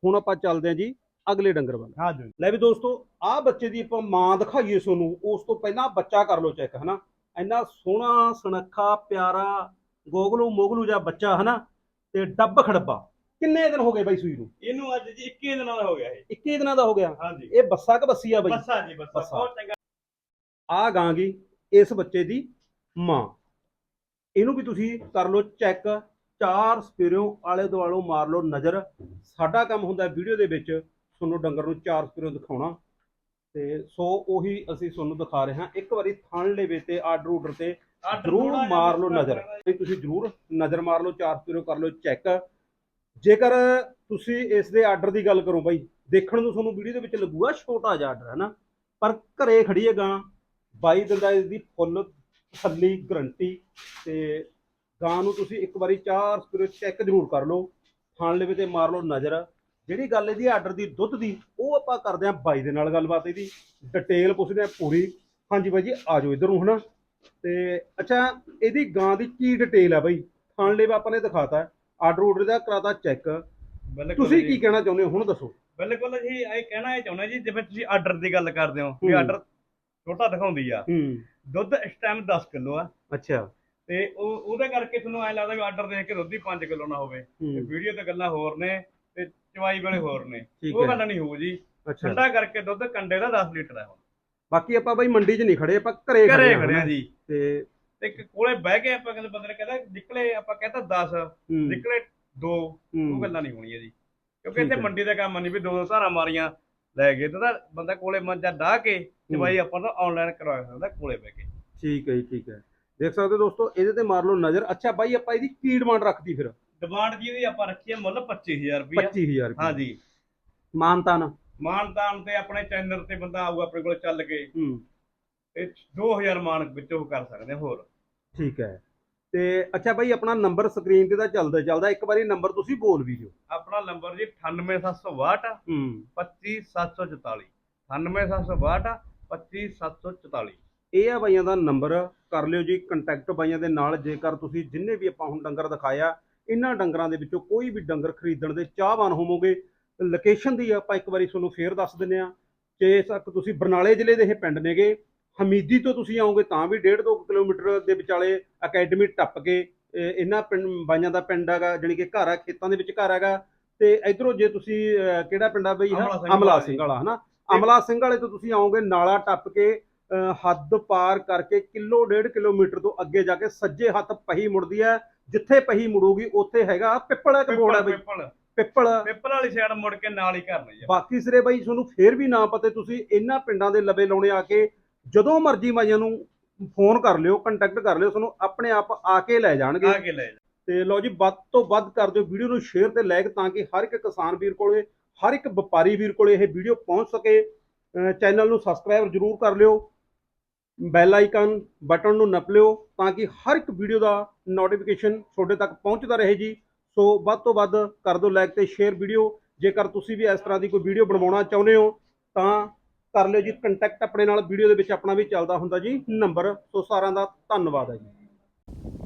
ਹੁਣ ਆਪਾਂ ਚੱਲਦੇ ਹਾਂ ਜੀ। ਅਗਲੇ ਡੰਗਰ ਵੱਲ। ਹਾਂ ਜੀ। ਲੈ ਵੀ ਦੋਸਤੋ ਆਹ ਬੱਚੇ ਦੀ ਆਪਾਂ ਮਾਂ ਦਿਖਾਈਏ ਤੁਹਾਨੂੰ ਉਸ ਤੋਂ ਪਹਿਲਾਂ ਬੱਚਾ ਕਰ ਲਓ ਚੈੱਕ ਹਨਾ? ਇੰਨਾ ਸੋਹਣਾ ਸੁਨੱਖਾ ਪਿਆਰਾ ਗੋਗਲੂ ਮੋਗਲੂ ਜਿਹਾ ਬੱਚਾ ਹਨਾ? ਤੇ ਡੱਬ ਖੜੱਬਾ। ਕਿੰਨੇ ਦਿਨ ਹੋ ਗਏ ਬਾਈ ਸੂਈ ਨੂੰ? ਇਹਨੂੰ ਅੱਜ ਜੀ 21 ਦਿਨਾਂ ਦਾ ਹੋ ਗਿਆ ਇਹ। 21 ਦਿਨਾਂ ਦਾ ਹੋ ਗਿਆ? ਹਾਂਜੀ ਇਹ ਬੱਸਾ ਕ ਬੱਸੀ ਆ ਬਾਈ? ਬੱਸਾ ਜੀ ਬੱਸਾ। ਬਹੁਤ ਚੰਗਾ। ਆ ਗਾਂਗੀ ਇਸ ਬੱਚੇ ਦੀ ਮਾਂ। ਇਹਨੂੰ ਵੀ ਤੁਸੀਂ ਕਰ ਲਓ ਚੈੱਕ ਚਾਰ ਸਪੇਰਿਓ ਆਲੇ ਦੁਆਲੋਂ ਮਾਰ ਲਓ ਨਜ਼ਰ। ਸਾਡਾ ਕੰਮ ਹੁੰਦਾ ਵੀਡੀਓ ਦੇ ਵਿੱਚ ਤੁਹਾਨੂੰ ਡੰਗਰ ਨੂੰ ਚਾਰ ਸਪੇਰਿਓ ਦਿਖਾਉਣਾ। ਤੇ ਸੋ ਉਹੀ ਅਸੀਂ ਤੁਹਾਨੂੰ ਦਿਖਾ ਰਹੇ ਹਾਂ। ਇੱਕ ਵਾਰੀ ਥਣ ਲੇਵੇ ਤੇ ਆਰਡਰ ਆਰਡਰ ਤੇ ਜ਼ਰੂਰ ਮਾਰ ਲਓ ਨਜ਼ਰ। ਤੁਸੀਂ ਜ਼ਰੂਰ ਨਜ਼ਰ ਮਾਰ ਲਓ ਚਾਰ ਸਪੇਰਿਓ ਕਰ ਲਓ ਚੈੱਕ। ਜੇਕਰ ਤੁਸੀਂ ਇਸ ਦੇ ਆਰਡਰ ਦੀ ਗੱਲ ਕਰੋ ਬਾਈ ਦੇਖਣ ਨੂੰ ਤੁਹਾਨੂੰ ਵੀਡੀਓ ਦੇ ਵਿੱਚ ਲੱਗੂਗਾ ਛੋਟਾ ਜਿਹਾ ਆਰਡਰ ਹੈ ਨਾ ਪਰ ਘਰੇ ਖੜੀ ਹੈ ਗਾਂ 22 ਦਿਨ ਦਾ ਇਹਦੀ ਫੁੱਲ ਥੱਲੀ ਗਰੰਟੀ ਤੇ ਗਾਂ ਨੂੰ ਤੁਸੀਂ ਇੱਕ ਵਾਰੀ ਚਾਰ ਸਪੀਰੋ ਚੈੱਕ ਜ਼ਰੂਰ ਕਰ ਲਓ ਥਾਣ ਲੇਵੇ ਤੇ ਮਾਰ ਲਓ ਨਜ਼ਰ। ਜਿਹੜੀ ਗੱਲ ਇਹਦੀ ਆਰਡਰ ਦੀ ਦੁੱਧ ਦੀ ਉਹ ਆਪਾਂ ਕਰਦੇ ਆਂ ਬਾਈ ਦੇ ਨਾਲ ਗੱਲਬਾਤ ਇਹਦੀ। ਡਿਟੇਲ ਪੁੱਛਦੇ ਆਂ ਪੂਰੀ। ਹਾਂਜੀ ਬਾਈ ਜੀ ਆ ਜਾਓ ਇਧਰ ਨੂੰ ਹਨਾ। ਤੇ ਅੱਛਾ ਇਹਦੀ ਗਾਂ ਦੀ ਕੀ ਡਿਟੇਲ ਹੈ ਬਾਈ? ਥਾਣ ਲੇਵਾ ਆਪਾਂ ਨੇ ਦਿਖਾਤਾ। ਆਰਡਰ ਆਰਡਰ ਦਾ ਕਰਾਤਾ ਚੈੱਕ ਬਿਲਕੁਲ ਤੁਸੀਂ। ਕੀ ਕਹਿਣਾ ਚਾਹੁੰਦੇ ਹੋ? ਹੁਣ ਦੱਸੋ। ਬਿਲਕੁਲ ਜੀ ਇਹ ਕਹਿਣਾ ਇਹ ਚਾਹੁੰਦਾ ਜੀ ਜਿਵੇਂ ਤੁਸੀਂ ਆਰਡਰ ਦੀ ਗੱਲ ਕਰਦੇ ਹੋ ਵੀ। ਆਰਡਰ ਛੋਟਾ ਦਿਖਾਉਂਦੀ ਆ। ਦੁੱਧ ਇਸ ਟਾਈਮ 10 ਕਿਲੋ ਆ। ਅੱਛਾ। ਤੇ ਉਹ ਉਹਦੇ ਕਰਕੇ ਤੁਹਾਨੂੰ ਐ ਲੱਗਦਾ ਵੀ ਆਰਡਰ ਦੇਖ ਕੇ ਦੁੱਧ ਹੀ 5 ਕਿਲੋ ਨਾ ਹੋਵੇ। ਵੀਡੀਓ ਤੇ ਗੱਲਾਂ ਹੋਰ ਨੇ। ਚਵਾਈ ਵਾਲੇ ਹੋਰ ਨੇ। ਠੀਕ ਉਹ ਹੈ। ਗੱਲਾਂ ਨਹੀਂ ਹੋਊ ਜੀ। ਅੱਛਾ। ਠੰਡਾ ਕਰਕੇ ਦੁੱਧ ਕੰਡੇ ਦਾ 10 ਲੀਟਰ ਹੈ ਹੁਣ। ਬਾਕੀ ਆਪਾਂ ਬਾਈ ਮੰਡੀ 'ਚ ਨਹੀਂ ਖੜੇ ਆਪਾਂ ਘਰੇ ਘਰੇ ਹਾਂ ਖੜਿਆ। ਜੀ। ਤੇ ਤੇ ਇੱਕ ਕੋਲੇ ਬਹਿ ਕੇ ਆਪਾਂ ਕਹਿੰਦੇ ਬੰਦੇ ਨੇ ਕਹਿੰਦਾ ਨਿਕਲੇ ਆਪਾਂ ਕਹਿੰਦਾ 10 ਹੂੰ, ਨਿਕਲੇ 2 ਹੂੰ, ਉਹ ਗੱਲਾਂ ਨਹੀਂ ਹੋਣੀਆਂ ਜੀ। ਕਿਉਂਕਿ ਠੀਕ ਇੱਥੇ ਹੈ। ਮੰਡੀ ਦਾ ਕੰਮ ਨਹੀਂ ਵੀ ਦੋ ਦੋ ਧਾਰਾਂ ਮਾਰੀਆਂ ਲੈ ਗਏ ਤਾਂ ਬੰਦਾ ਕੋਲੇ ਮੰਜਾ ਢਾ ਕੇ ਚਵਾਈ ਆਪਾਂ ਤਾਂ ਆਨਲਾਈਨ ਕਰਵਾ ਸਕਦਾ ਕੋਲੇ ਬਹਿ ਕੇ। ਠੀਕ ਹੈ ਜੀ ਠੀਕ ਹੈ। ਦੇਖ ਸਕਦੇ ਹੋ ਦੋਸਤੋ ਇਹਦੇ ਤੇ ਮਾਰ ਲਓ ਨਜ਼ਰ। ਅੱਛਾ ਬਾਈ ਆਪਾਂ ਇਹਦੀ ਕੀ ਡਿਮਾਂਡ ਰੱਖਦੀ ਫਿਰ? ਡਿਮਾਂਡ ਜੀ ਦੀ ਆਪਾਂ ਰੱਖੀ ਹੈ ਮੁੱਲ 25000 ਰੁਪਏ 25000 ਰੁਪਏ ਹਾਂਜੀ। ਮਾਨਤਾਨ। ਮਾਨਤਾਨ ਤੇ ਆਪਣੇ ਚੈਨਲ ਤੇ ਬੰਦਾ ਆਊਗਾ ਆਪਣੇ ਕੋਲ ਚੱਲ ਕੇ। ਹੂੰ। ਤੇ 2000 ਮਾਨ ਵਿੱਚੋਂ ਕਰ ਸਕਦੇ ਹੋਰ। ਠੀਕ ਹੈ। ਤੇ ਅੱਛਾ ਬਾਈ ਆਪਣਾ ਨੰਬਰ ਸਕਰੀਨ ਤੇ ਤਾਂ ਚੱਲਦਾ ਚੱਲਦਾ। ਇੱਕ ਵਾਰੀ ਨੰਬਰ ਤੁਸੀਂ ਬੋਲ ਵੀ ਦਿਓ। ਆਪਣਾ ਨੰਬਰ ਜੀ 98762 ਹੂੰ। 25744 98762 25744 ਇਹ ਆ ਬਾਈਆਂ ਦਾ ਨੰਬਰ। ਕਰ ਲਿਓ ਜੀ ਕੰਟੈਕਟ ਬਾਈਆਂ ਦੇ ਨਾਲ। ਜੇਕਰ ਤੁਸੀਂ ਜਿੰਨੇ ਵੀ ਆਪਾਂ ਹੁਣ ਡੰਗਰ ਦਿਖਾਇਆ ਇਹਨਾਂ ਡੰਗਰਾਂ ਦੇ ਵਿੱਚੋਂ ਕੋਈ ਵੀ ਡੰਗਰ ਖਰੀਦਣ ਦੇ ਚਾਹਵਾਨ ਹੋਵੋਗੇ ਲੋਕੇਸ਼ਨ ਦੀ ਆਪਾਂ ਇੱਕ ਵਾਰੀ ਤੁਹਾਨੂੰ ਫੇਰ ਦੱਸ ਦਿੰਦੇ ਆ ਜੇ ਤੱਕ ਤੁਸੀਂ ਬਰਨਾਲੇ ਜ਼ਿਲ੍ਹੇ ਦੇ ਇਹ ਪਿੰਡ ਨੇਗੇ ਹਮੀਦੀ ਤੋਂ ਤੁਸੀਂ ਆਓਗੇ ਤਾਂ ਵੀ 1.5 2 ਕਿਲੋਮੀਟਰ ਦੇ ਵਿਚਾਲੇ ਅਕੈਡਮੀ ਟੱਪ ਕੇ ਇਹ ਇਹਨਾਂ ਪਿੰਡ ਬਾਈਆਂ ਦਾ ਪਿੰਡ ਹੈਗਾ ਜਾਣੀ ਕਿ ਘਰ ਆ ਖੇਤਾਂ ਦੇ ਵਿੱਚ ਘਰ ਹੈਗਾ। ਤੇ ਇਧਰੋਂ ਜੇ ਤੁਸੀਂ ਕਿਹੜਾ ਪਿੰਡ ਆ ਬਈ ਅਮਲਾ ਸਿੰਘ ਅਮਲਾ ਵਾਲਾ ਸਿੰਘ ਜੀ। ਵਾਲਾ ਹਨਾ? ਅਮਲਾ ਸਿੰਘ ਵਾਲੇ ਤੋਂ ਤੁਸੀਂ ਆਓਗੇ ਨਾਲਾ ਟੱਪ ਕੇ ਹੱਦ ਪਾਰ ਕਰਕੇ ਕਿਲੋ ਡੇਢ ਕਿਲੋਮੀਟਰ ਤੋਂ ਅੱਗੇ ਜਾ ਕੇ ਸੱਜੇ ਹੱਥ ਪਹੀ ਮੁੜਦੀ ਹੈ। ਜਿੱਥੇ ਪਹੀ ਮੁੜੂਗੀ ਉੱਥੇ ਹੈਗਾ ਪਿੱਪਲ ਇੱਕ ਬੋਰਡ ਹੈ ਬਈ। ਪਿੱਪਲ ਪਿੱਪਲ। ਪਿੱਪਲ। ਵਾਲੀ ਸਾਈਡ ਮੁੜ ਕੇ ਨਾਲ ਹੀ ਕਰਨਾ ਜੀ ਬਾਕੀ ਸਿਰੇ ਬਾਈ ਤੁਹਾਨੂੰ ਫੇਰ ਵੀ ਨਾ ਪਤੇ ਤੁਸੀਂ ਇਹਨਾਂ ਪਿੰਡਾਂ ਦੇ ਲਵੇ ਲਾਉਣੇ ਆ ਕੇ ਜਦੋਂ ਮਰਜ਼ੀ ਬਾਈਆਂ ਨੂੰ ਫੋਨ ਕਰ ਲਿਓ ਕੰਟੈਕਟ ਕਰ ਲਿਓ ਤੁਹਾਨੂੰ ਆਪਣੇ ਆਪ ਆ ਕੇ ਲੈ ਜਾਣਗੇ। ਆ ਕੇ ਲੈ ਜਾ ਤੇ ਲਓ ਜੀ ਵੱਧ ਤੋਂ ਵੱਧ ਕਰ ਦਿਓ ਵੀਡੀਓ ਨੂੰ ਸ਼ੇਅਰ ਤੇ ਲਾਈਕ ਤਾਂ ਕਿ ਹਰ ਇੱਕ ਕਿਸਾਨ ਵੀਰ ਕੋਲੇ ਹਰ ਇੱਕ ਵਪਾਰੀ ਵੀਰ ਕੋਲੇ ਇਹ ਵੀਡੀਓ ਪਹੁੰਚ ਸਕੇ। ਚੈਨਲ ਨੂੰ ਸਬਸਕ੍ਰਾਈਬ ਜਰੂਰ ਕਰ ਲਿਓ। ਬੈਲ ਆਈਕਨ ਬਟਨ ਨੂੰ ਨੱਪ ਲਿਓ ਤਾਂ ਕਿ ਹਰ ਇੱਕ ਵੀਡੀਓ ਦਾ ਨੋਟੀਫਿਕੇਸ਼ਨ ਤੁਹਾਡੇ ਤੱਕ ਪਹੁੰਚਦਾ ਰਹੇ ਜੀ। ਸੋ ਵੱਧ ਤੋਂ ਵੱਧ ਕਰ ਦਿਓ ਲਾਈਕ ਤੇ ਸ਼ੇਅਰ ਵੀਡੀਓ ਜੇਕਰ ਤੁਸੀਂ ਵੀ ਇਸ ਤਰ੍ਹਾਂ ਦੀ ਕੋਈ ਵੀਡੀਓ ਬਣਵਾਉਣਾ ਚਾਹੁੰਦੇ ਹੋ, ਤਾਂ ਕਰ ਲਿਓ ਜੀ ਕੰਟੈਕਟ ਆਪਣੇ ਨਾਲ। ਵੀਡੀਓ ਦੇ ਵਿੱਚ ਆਪਣਾ ਵੀ ਚੱਲਦਾ ਹੁੰਦਾ ਜੀ। ਨੰਬਰ ਸੋ ਸਾਰਿਆਂ ਦਾ ਧੰਨਵਾਦ ਹੈ ਜੀ।